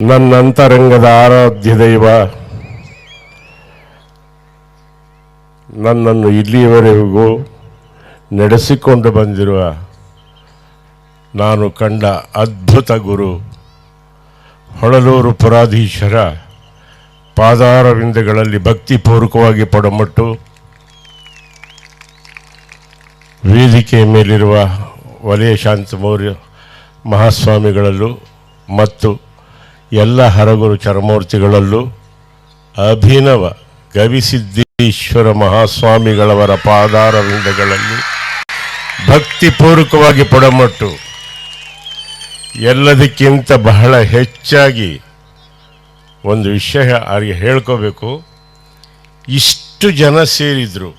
ನನ್ನ ಅಂತರಂಗದ ಆರಾಧ್ಯ ದೈವ, ನನ್ನನ್ನು ಇಲ್ಲಿಯವರೆಗೂ ನಡೆಸಿಕೊಂಡು ಬಂದಿರುವ ನಾನು ಕಂಡ ಅದ್ಭುತ ಗುರು ಹೊಳಲೂರು ಪುರಾಧೀಶರ ಪಾದಾರವಿಂದಗಳಲ್ಲಿ ಭಕ್ತಿಪೂರ್ವಕವಾಗಿ ಪಡಮಟ್ಟು, ವೇದಿಕೆಯ ಮೇಲಿರುವ ವಲಯ ಶಾಂತಮೌರ್ಯ ಮಹಾಸ್ವಾಮಿಗಳಲ್ಲೂ ಮತ್ತು ಎಲ್ಲ ಹರಗುರು ಚರಮೂರ್ತಿಗಳಲ್ಲೂ ಅಭಿನವ ಗವಿಸಿದ್ದೇಶ್ವರ ಮಹಾಸ್ವಾಮಿಗಳವರ ಪಾದಾರವಿಂದಗಳಲ್ಲಿ ಭಕ್ತಿಪೂರ್ವಕವಾಗಿ ಪುಡಮಟ್ಟು. ಎಲ್ಲದಕ್ಕಿಂತ ಬಹಳ ಹೆಚ್ಚಾಗಿ ಒಂದು ವಿಷಯ ಅವರಿಗೆ ಹೇಳ್ಕೋಬೇಕು. ಇಷ್ಟು ಜನ ಸೇರಿದ್ರು,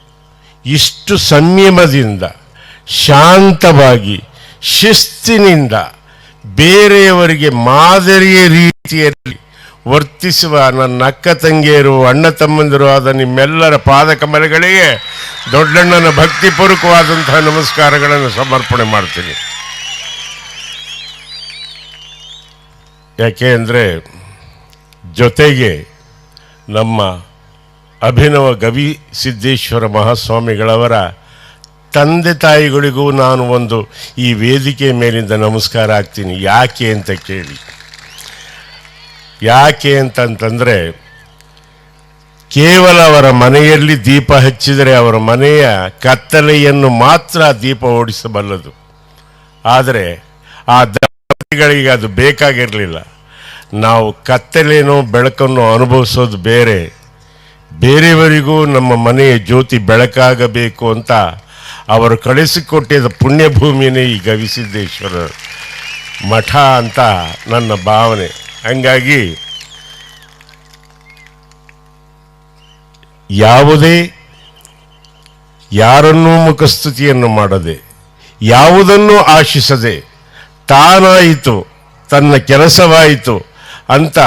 ಇಷ್ಟು ಸಂಯಮದಿಂದ, ಶಾಂತವಾಗಿ, ಶಿಸ್ತಿನಿಂದ ಬೇರೆಯವರಿಗೆ ಮಾದರಿಯ ರೀತಿಯಲ್ಲಿ ವರ್ತಿಸುವ ನನ್ನ ಅಕ್ಕ ತಂಗಿಯರು, ಅಣ್ಣ ತಮ್ಮಂದಿರು ಆದ ನಿಮ್ಮೆಲ್ಲರ ಪಾದಕಮಲಗಳಿಗೆ ದೊಡ್ಡಣ್ಣನ ಭಕ್ತಿಪೂರ್ವಕವಾದಂತಹ ನಮಸ್ಕಾರಗಳನ್ನು ಸಮರ್ಪಣೆ ಮಾಡ್ತೀನಿ. ಯಾಕೆ ಅಂದರೆ ಜೊತೆಗೆ ನಮ್ಮ ಅಭಿನವ ಗವಿ ಸಿದ್ದೇಶ್ವರ ಮಹಾಸ್ವಾಮಿಗಳವರ ತಂದೆ ತಾಯಿಗಳಿಗೂ ನಾನು ಒಂದು ಈ ವೇದಿಕೆ ಮೇಲಿಂದ ನಮಸ್ಕಾರ ಆಗ್ತೀನಿ. ಯಾಕೆ ಅಂತ ಕೇಳಿ. ಯಾಕೆ ಅಂತಂತಂದರೆ, ಕೇವಲ ಅವರ ಮನೆಯಲ್ಲಿ ದೀಪ ಹಚ್ಚಿದರೆ ಅವರ ಮನೆಯ ಕತ್ತಲೆಯನ್ನು ಮಾತ್ರ ದೀಪ ಓಡಿಸಬಲ್ಲದು. ಆದರೆ, ಆ ದಂಪತಿಗಳಿಗೆ ಅದು ಬೇಕಾಗಿರಲಿಲ್ಲ. ನಾವು ಕತ್ತಲೇನೋ ಬೆಳಕನ್ನು ಅನುಭವಿಸೋದು ಬೇರೆ. ಬೇರೆಯವರಿಗೂ ನಮ್ಮ ಮನೆಯ ಜ್ಯೋತಿ ಬೆಳಕಾಗಬೇಕು ಅಂತ ಅವರು ಕಳಿಸಿಕೊಟ್ಟಿದ್ದ ಪುಣ್ಯಭೂಮಿನೇ ಈ ಗವಿಸಿದ್ದೇಶ್ವರ ಮಠ ಅಂತ ನನ್ನ ಭಾವನೆ. ಹಂಗಾಗಿ ಯಾವುದೇ ಯಾರನ್ನೂ ಮುಖಸ್ತುತಿಯನ್ನು ಮಾಡದೆ, ಯಾವುದನ್ನು ಆಶಿಸದೆ, ತಾನಾಯಿತು, ತನ್ನ ಕೆಲಸವಾಯಿತು ಅಂತ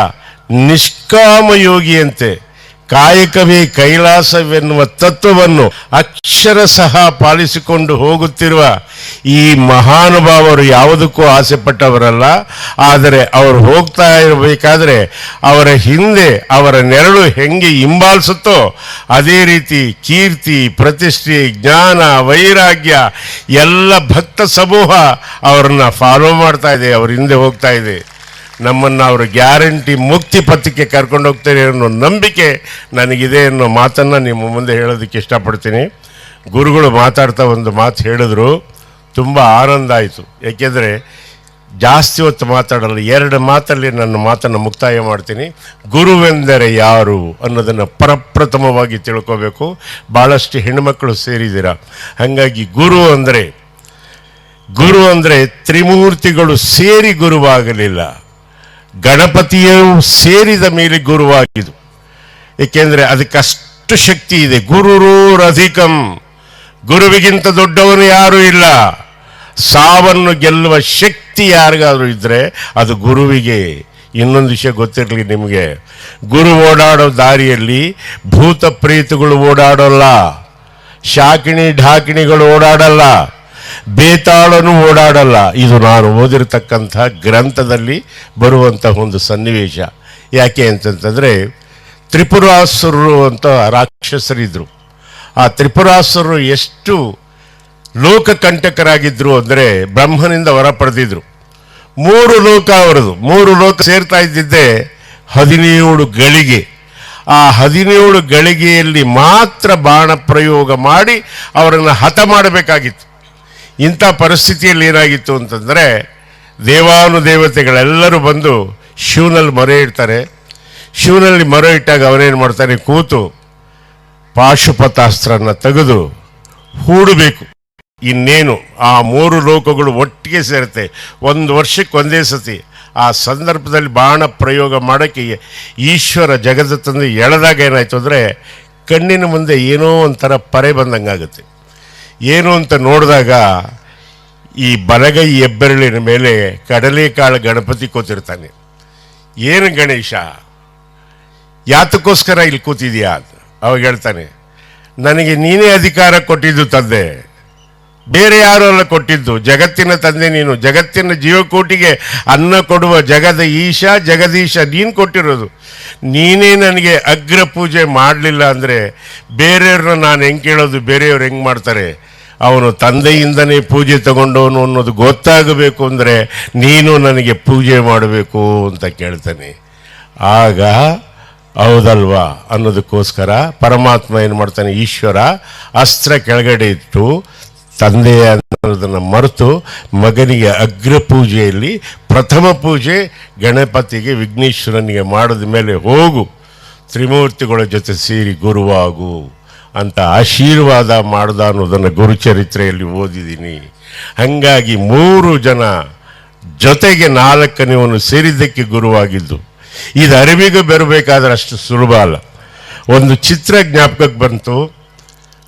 ನಿಷ್ಕಾಮ ಯೋಗಿಯಂತೆ ಕಾಯಕವೇ ಕೈಲಾಸವೆನ್ನುವ ತತ್ವವನ್ನು ಅಕ್ಷರ ಸಹ ಪಾಲಿಸಿಕೊಂಡು ಹೋಗುತ್ತಿರುವ ಈ ಮಹಾನುಭಾವರು ಯಾವುದಕ್ಕೂ ಆಸೆ ಪಟ್ಟವರಲ್ಲ ಆದರೆ ಅವರು ಹೋಗ್ತಾ ಇರಬೇಕಾದ್ರೆ ಅವರ ಹಿಂದೆ ಅವರ ನೆರಳು ಹೆಂಗೆ ಹಿಂಬಾಲಿಸುತ್ತೋ ಅದೇ ರೀತಿ ಕೀರ್ತಿ, ಪ್ರತಿಷ್ಠೆ, ಜ್ಞಾನ, ವೈರಾಗ್ಯ, ಎಲ್ಲ ಭಕ್ತ ಸಮೂಹ ಅವರನ್ನು ಫಾಲೋ ಮಾಡ್ತಾ ಇದೆ, ಅವ್ರ ಹಿಂದೆ ಹೋಗ್ತಾ ಇದೆ. ನಮ್ಮನ್ನು ಅವರು ಗ್ಯಾರಂಟಿ ಮುಕ್ತಿ ಪಥಕ್ಕೆ ಕರ್ಕೊಂಡು ಹೋಗ್ತಾರೆ ಅನ್ನೋ ನಂಬಿಕೆ ನನಗಿದೆ ಅನ್ನೋ ಮಾತನ್ನು ನಿಮ್ಮ ಮುಂದೆ ಹೇಳೋದಕ್ಕೆ ಇಷ್ಟಪಡ್ತೀನಿ. ಗುರುಗಳು ಮಾತಾಡ್ತಾ ಒಂದು ಮಾತು ಹೇಳಿದ್ರು, ತುಂಬ ಆನಂದ ಆಯಿತು. ಏಕೆಂದರೆ ಜಾಸ್ತಿ ಹೊತ್ತು ಮಾತಾಡಲ್ಲ, ಎರಡು ಮಾತಲ್ಲಿ ನನ್ನ ಮಾತನ್ನು ಮುಕ್ತಾಯ ಮಾಡ್ತೀನಿ. ಗುರುವೆಂದರೆ ಯಾರು ಅನ್ನೋದನ್ನು ಪರಪ್ರಥಮವಾಗಿ ತಿಳ್ಕೋಬೇಕು. ಭಾಳಷ್ಟು ಹೆಣ್ಣುಮಕ್ಕಳು ಸೇರಿದ್ದೀರ? ಹಾಗಾಗಿ ಗುರು ಅಂದರೆ ಗುರು ಅಂದರೆ ತ್ರಿಮೂರ್ತಿಗಳು ಸೇರಿ ಗುರುವಾಗಲಿಲ್ಲ. ಗಣಪತಿಯು ಸೇರಿದ ಮೇಲೆ ಗುರುವಾಗಿದು ಏಕೆಂದರೆ ಅದಕ್ಕಷ್ಟು ಶಕ್ತಿ ಇದೆ. ಗುರುರೂರಧಿಕಂ ಗುರುವಿಗಿಂತ ದೊಡ್ಡವನು ಯಾರೂ ಇಲ್ಲ. ಸಾವನ್ನು ಗೆಲ್ಲುವ ಶಕ್ತಿ ಯಾರಿಗಾದರೂ ಇದ್ದರೆ ಅದು ಗುರುವಿಗೆ. ಇನ್ನೊಂದು ವಿಷಯ ಗೊತ್ತಿರಲಿ ನಿಮಗೆ. ಗುರು ಓಡಾಡೋ ದಾರಿಯಲ್ಲಿ ಭೂತ ಪ್ರೀತಿಗಳು ಓಡಾಡೋಲ್ಲ. ಶಾಕಿಣಿ ಢಾಕಿಣಿಗಳು ಓಡಾಡಲ್ಲ. ಬೇತಾಳನು ಓಡಾಡಲ್ಲ. ಇದು ನಾನು ಓದಿರತಕ್ಕಂಥ ಗ್ರಂಥದಲ್ಲಿ ಬರುವಂತಹ ಒಂದು ಸನ್ನಿವೇಶ. ಯಾಕೆ ಅಂತಂತಂದರೆ ತ್ರಿಪುರಾಸುರರು ಅಂತ ರಾಕ್ಷಸರಿದ್ರು. ಆ ತ್ರಿಪುರಾಸುರರು ಎಷ್ಟು ಲೋಕಕಂಟಕರಾಗಿದ್ದರು ಅಂದರೆ ಬ್ರಹ್ಮನಿಂದ ವರ ಪಡೆದಿದ್ರು ಮೂರು ಲೋಕ ಅವರದು ಮೂರು ಲೋಕ ಸೇರ್ತಾ ಇದ್ದಿದ್ದೆ ಹದಿನೇಳು ಗಳಿಗೆ. ಆ ಹದಿನೇಳು ಗಳಿಗೆಯಲ್ಲಿ ಮಾತ್ರ ಬಾಣ ಪ್ರಯೋಗ ಮಾಡಿ ಅವರನ್ನು ಹತ ಮಾಡಬೇಕಾಗಿತ್ತು. ಇಂಥ ಪರಿಸ್ಥಿತಿಯಲ್ಲಿ ಏನಾಗಿತ್ತು ಅಂತಂದರೆ ದೇವಾನುದೇವತೆಗಳೆಲ್ಲರೂ ಬಂದು ಶಿವನಲ್ಲಿ ಮೊರೆ ಇಡ್ತಾರೆ. ಶಿವನಲ್ಲಿ ಮೊರೆ ಇಟ್ಟಾಗ ಅವರೇನು ಮಾಡ್ತಾನೆ? ಕೂತು ಪಾಶುಪತಾಸ್ತ್ರನ ತೆಗೆದು ಹೂಡಬೇಕು. ಇನ್ನೇನು? ಆ ಮೂರು ಲೋಕಗಳು ಒಟ್ಟಿಗೆ ಸೇರುತ್ತೆ. ಒಂದು ವರ್ಷಕ್ಕೆ ಒಂದೇ ಸತಿ. ಆ ಸಂದರ್ಭದಲ್ಲಿ ಬಾಣ ಪ್ರಯೋಗ ಮಾಡೋಕ್ಕೆ ಈಶ್ವರ ಜಗದ ತಂದು ಎಳೆದಾಗ ಏನಾಯಿತು ಅಂದರೆ ಕಣ್ಣಿನ ಮುಂದೆ ಏನೋ ಒಂಥರ ಪರೆ ಬಂದಂಗಾಗುತ್ತೆ. ಏನು ಅಂತ ನೋಡಿದಾಗ ಈ ಬಲಗೈ ಹೆಬ್ಬೆರಳಿನ ಮೇಲೆ ಕಡಲೆಕಾಳು ಗಣಪತಿ ಕೂತಿರ್ತಾನೆ. ಏನು ಗಣೇಶ? ಯಾತಕ್ಕೋಸ್ಕರ ಇಲ್ಲಿ ಕೂತಿದೆಯಾ ಅವಾಗ ಹೇಳ್ತಾನೆ, ನನಗೆ ನೀನೇ ಅಧಿಕಾರ ಕೊಟ್ಟಿದ್ದು ತಂದೆ, ಬೇರೆ ಯಾರು ಅಲ್ಲ ಕೊಟ್ಟಿದ್ದು, ಜಗತ್ತಿನ ತಂದೆ ನೀನು, ಜಗತ್ತಿನ ಜೀವಕೋಟಿಗೆ ಅನ್ನ ಕೊಡುವ ಜಗದ ಈಶ, ಜಗದೀಶ ನೀನು ಕೊಟ್ಟಿರೋದು. ನೀನೇ ನನಗೆ ಅಗ್ರ ಪೂಜೆ ಮಾಡಲಿಲ್ಲ ಅಂದರೆ ಬೇರೆಯವ್ರನ್ನ ನಾನು ಹೆಂಗೆ ಕೇಳೋದು, ಬೇರೆಯವ್ರು ಹೆಂಗೆ ಮಾಡ್ತಾರೆ? ಅವನು ತಂದೆಯಿಂದನೇ ಪೂಜೆ ತಗೊಂಡವನು ಅನ್ನೋದು ಗೊತ್ತಾಗಬೇಕು ಅಂದರೆ ನೀನು ನನಗೆ ಪೂಜೆ ಮಾಡಬೇಕು ಅಂತ ಕೇಳ್ತಾನೆ. ಆಗ, ಹೌದಲ್ವಾ ಅನ್ನೋದಕ್ಕೋಸ್ಕರ ಪರಮಾತ್ಮ ಏನು ಮಾಡ್ತಾನೆ, ಈಶ್ವರ ಅಸ್ತ್ರ ಕೆಳಗಡೆ ಇಟ್ಟು ತಂದೆಯ ಅನ್ನೋದನ್ನು ಮರೆತು ಮಗನಿಗೆ ಅಗ್ರ ಪೂಜೆಯಲ್ಲಿ ಪ್ರಥಮ ಪೂಜೆ ಗಣಪತಿಗೆ ವಿಘ್ನೇಶ್ವರನಿಗೆ ಮಾಡಿದ ಮೇಲೆ ಹೋಗು. ತ್ರಿಮೂರ್ತಿಗಳ ಜೊತೆ ಸೇರಿ ಗುರುವಾಗು. ಅಂತ ಆಶೀರ್ವಾದ ಮಾಡ್ದ ಅನ್ನೋದನ್ನು ಗುರುಚರಿತ್ರೆಯಲ್ಲಿ ಓದಿದ್ದೀನಿ. ಹಾಗಾಗಿ ಮೂರು ಜನ ಜೊತೆಗೆ ನಾಲ್ಕನೇವನು ಸೇರಿದ್ದಕ್ಕೆ ಗುರುವಾಗಿದ್ದು. ಇದು ಅರಿವಿಗೂ ಬರಬೇಕಾದ್ರೆ ಅಷ್ಟು ಸುಲಭ ಅಲ್ಲ. ಒಂದು ಚಿತ್ರ ಜ್ಞಾಪಕಕ್ಕೆ ಬಂತು.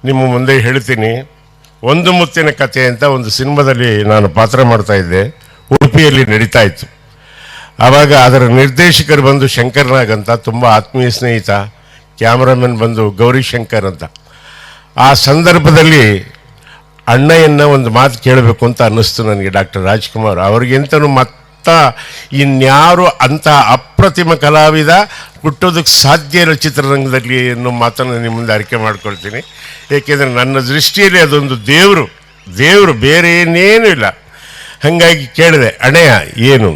ನಿಮ್ಮ ಮುಂದೆ ಹೇಳ್ತೀನಿ. ಒಂದು ಮುತ್ತಿನ ಕಥೆ ಅಂತ ಒಂದು ಸಿನಿಮಾದಲ್ಲಿ ನಾನು ಪಾತ್ರ ಮಾಡ್ತಾ ಇದ್ದೆ. ಉಡುಪಿಯಲ್ಲಿ ನಡೀತಾ ಇತ್ತು. ಆವಾಗ ಅದರ ನಿರ್ದೇಶಕರು ಬಂದು ಶಂಕರ್ನಾಗ್ ಅಂತ ತುಂಬ ಆತ್ಮೀಯ ಸ್ನೇಹಿತ ಕ್ಯಾಮ್ರಾಮನ್ ಬಂದು ಗೌರಿಶಂಕರ್ ಅಂತ. ಆ ಸಂದರ್ಭದಲ್ಲಿ ಅಣ್ಣಯ್ಯನ ಒಂದು ಮಾತು ಕೇಳಬೇಕು ಅಂತ ಅನ್ನಿಸ್ತು ನನಗೆ ಡಾಕ್ಟರ್ ರಾಜ್ಕುಮಾರ್. ಅವ್ರಿಗಿಂತನೂ ಮತ್ತ ಇನ್ಯಾರು ಅಂಥ ಅಪ್ರತಿಮ ಕಲಾವಿದ ಹುಟ್ಟೋದಕ್ಕೆ ಸಾಧ್ಯ ಇರೋ ಚಿತ್ರರಂಗದಲ್ಲಿ ಅನ್ನೋ ಮಾತನ್ನು ನಿಮ್ಮ ಮುಂದೆ ಅರಿಕೆ ಮಾಡ್ಕೊಳ್ತೀನಿ. ಏಕೆಂದರೆ ನನ್ನ ದೃಷ್ಟಿಯಲ್ಲಿ ಅದೊಂದು ದೇವರು. ದೇವರು ಬೇರೆ ಏನೇನೂ ಇಲ್ಲ. ಹಾಗಾಗಿ ಕೇಳಿದೆ ಅಣೆಯ ಏನು?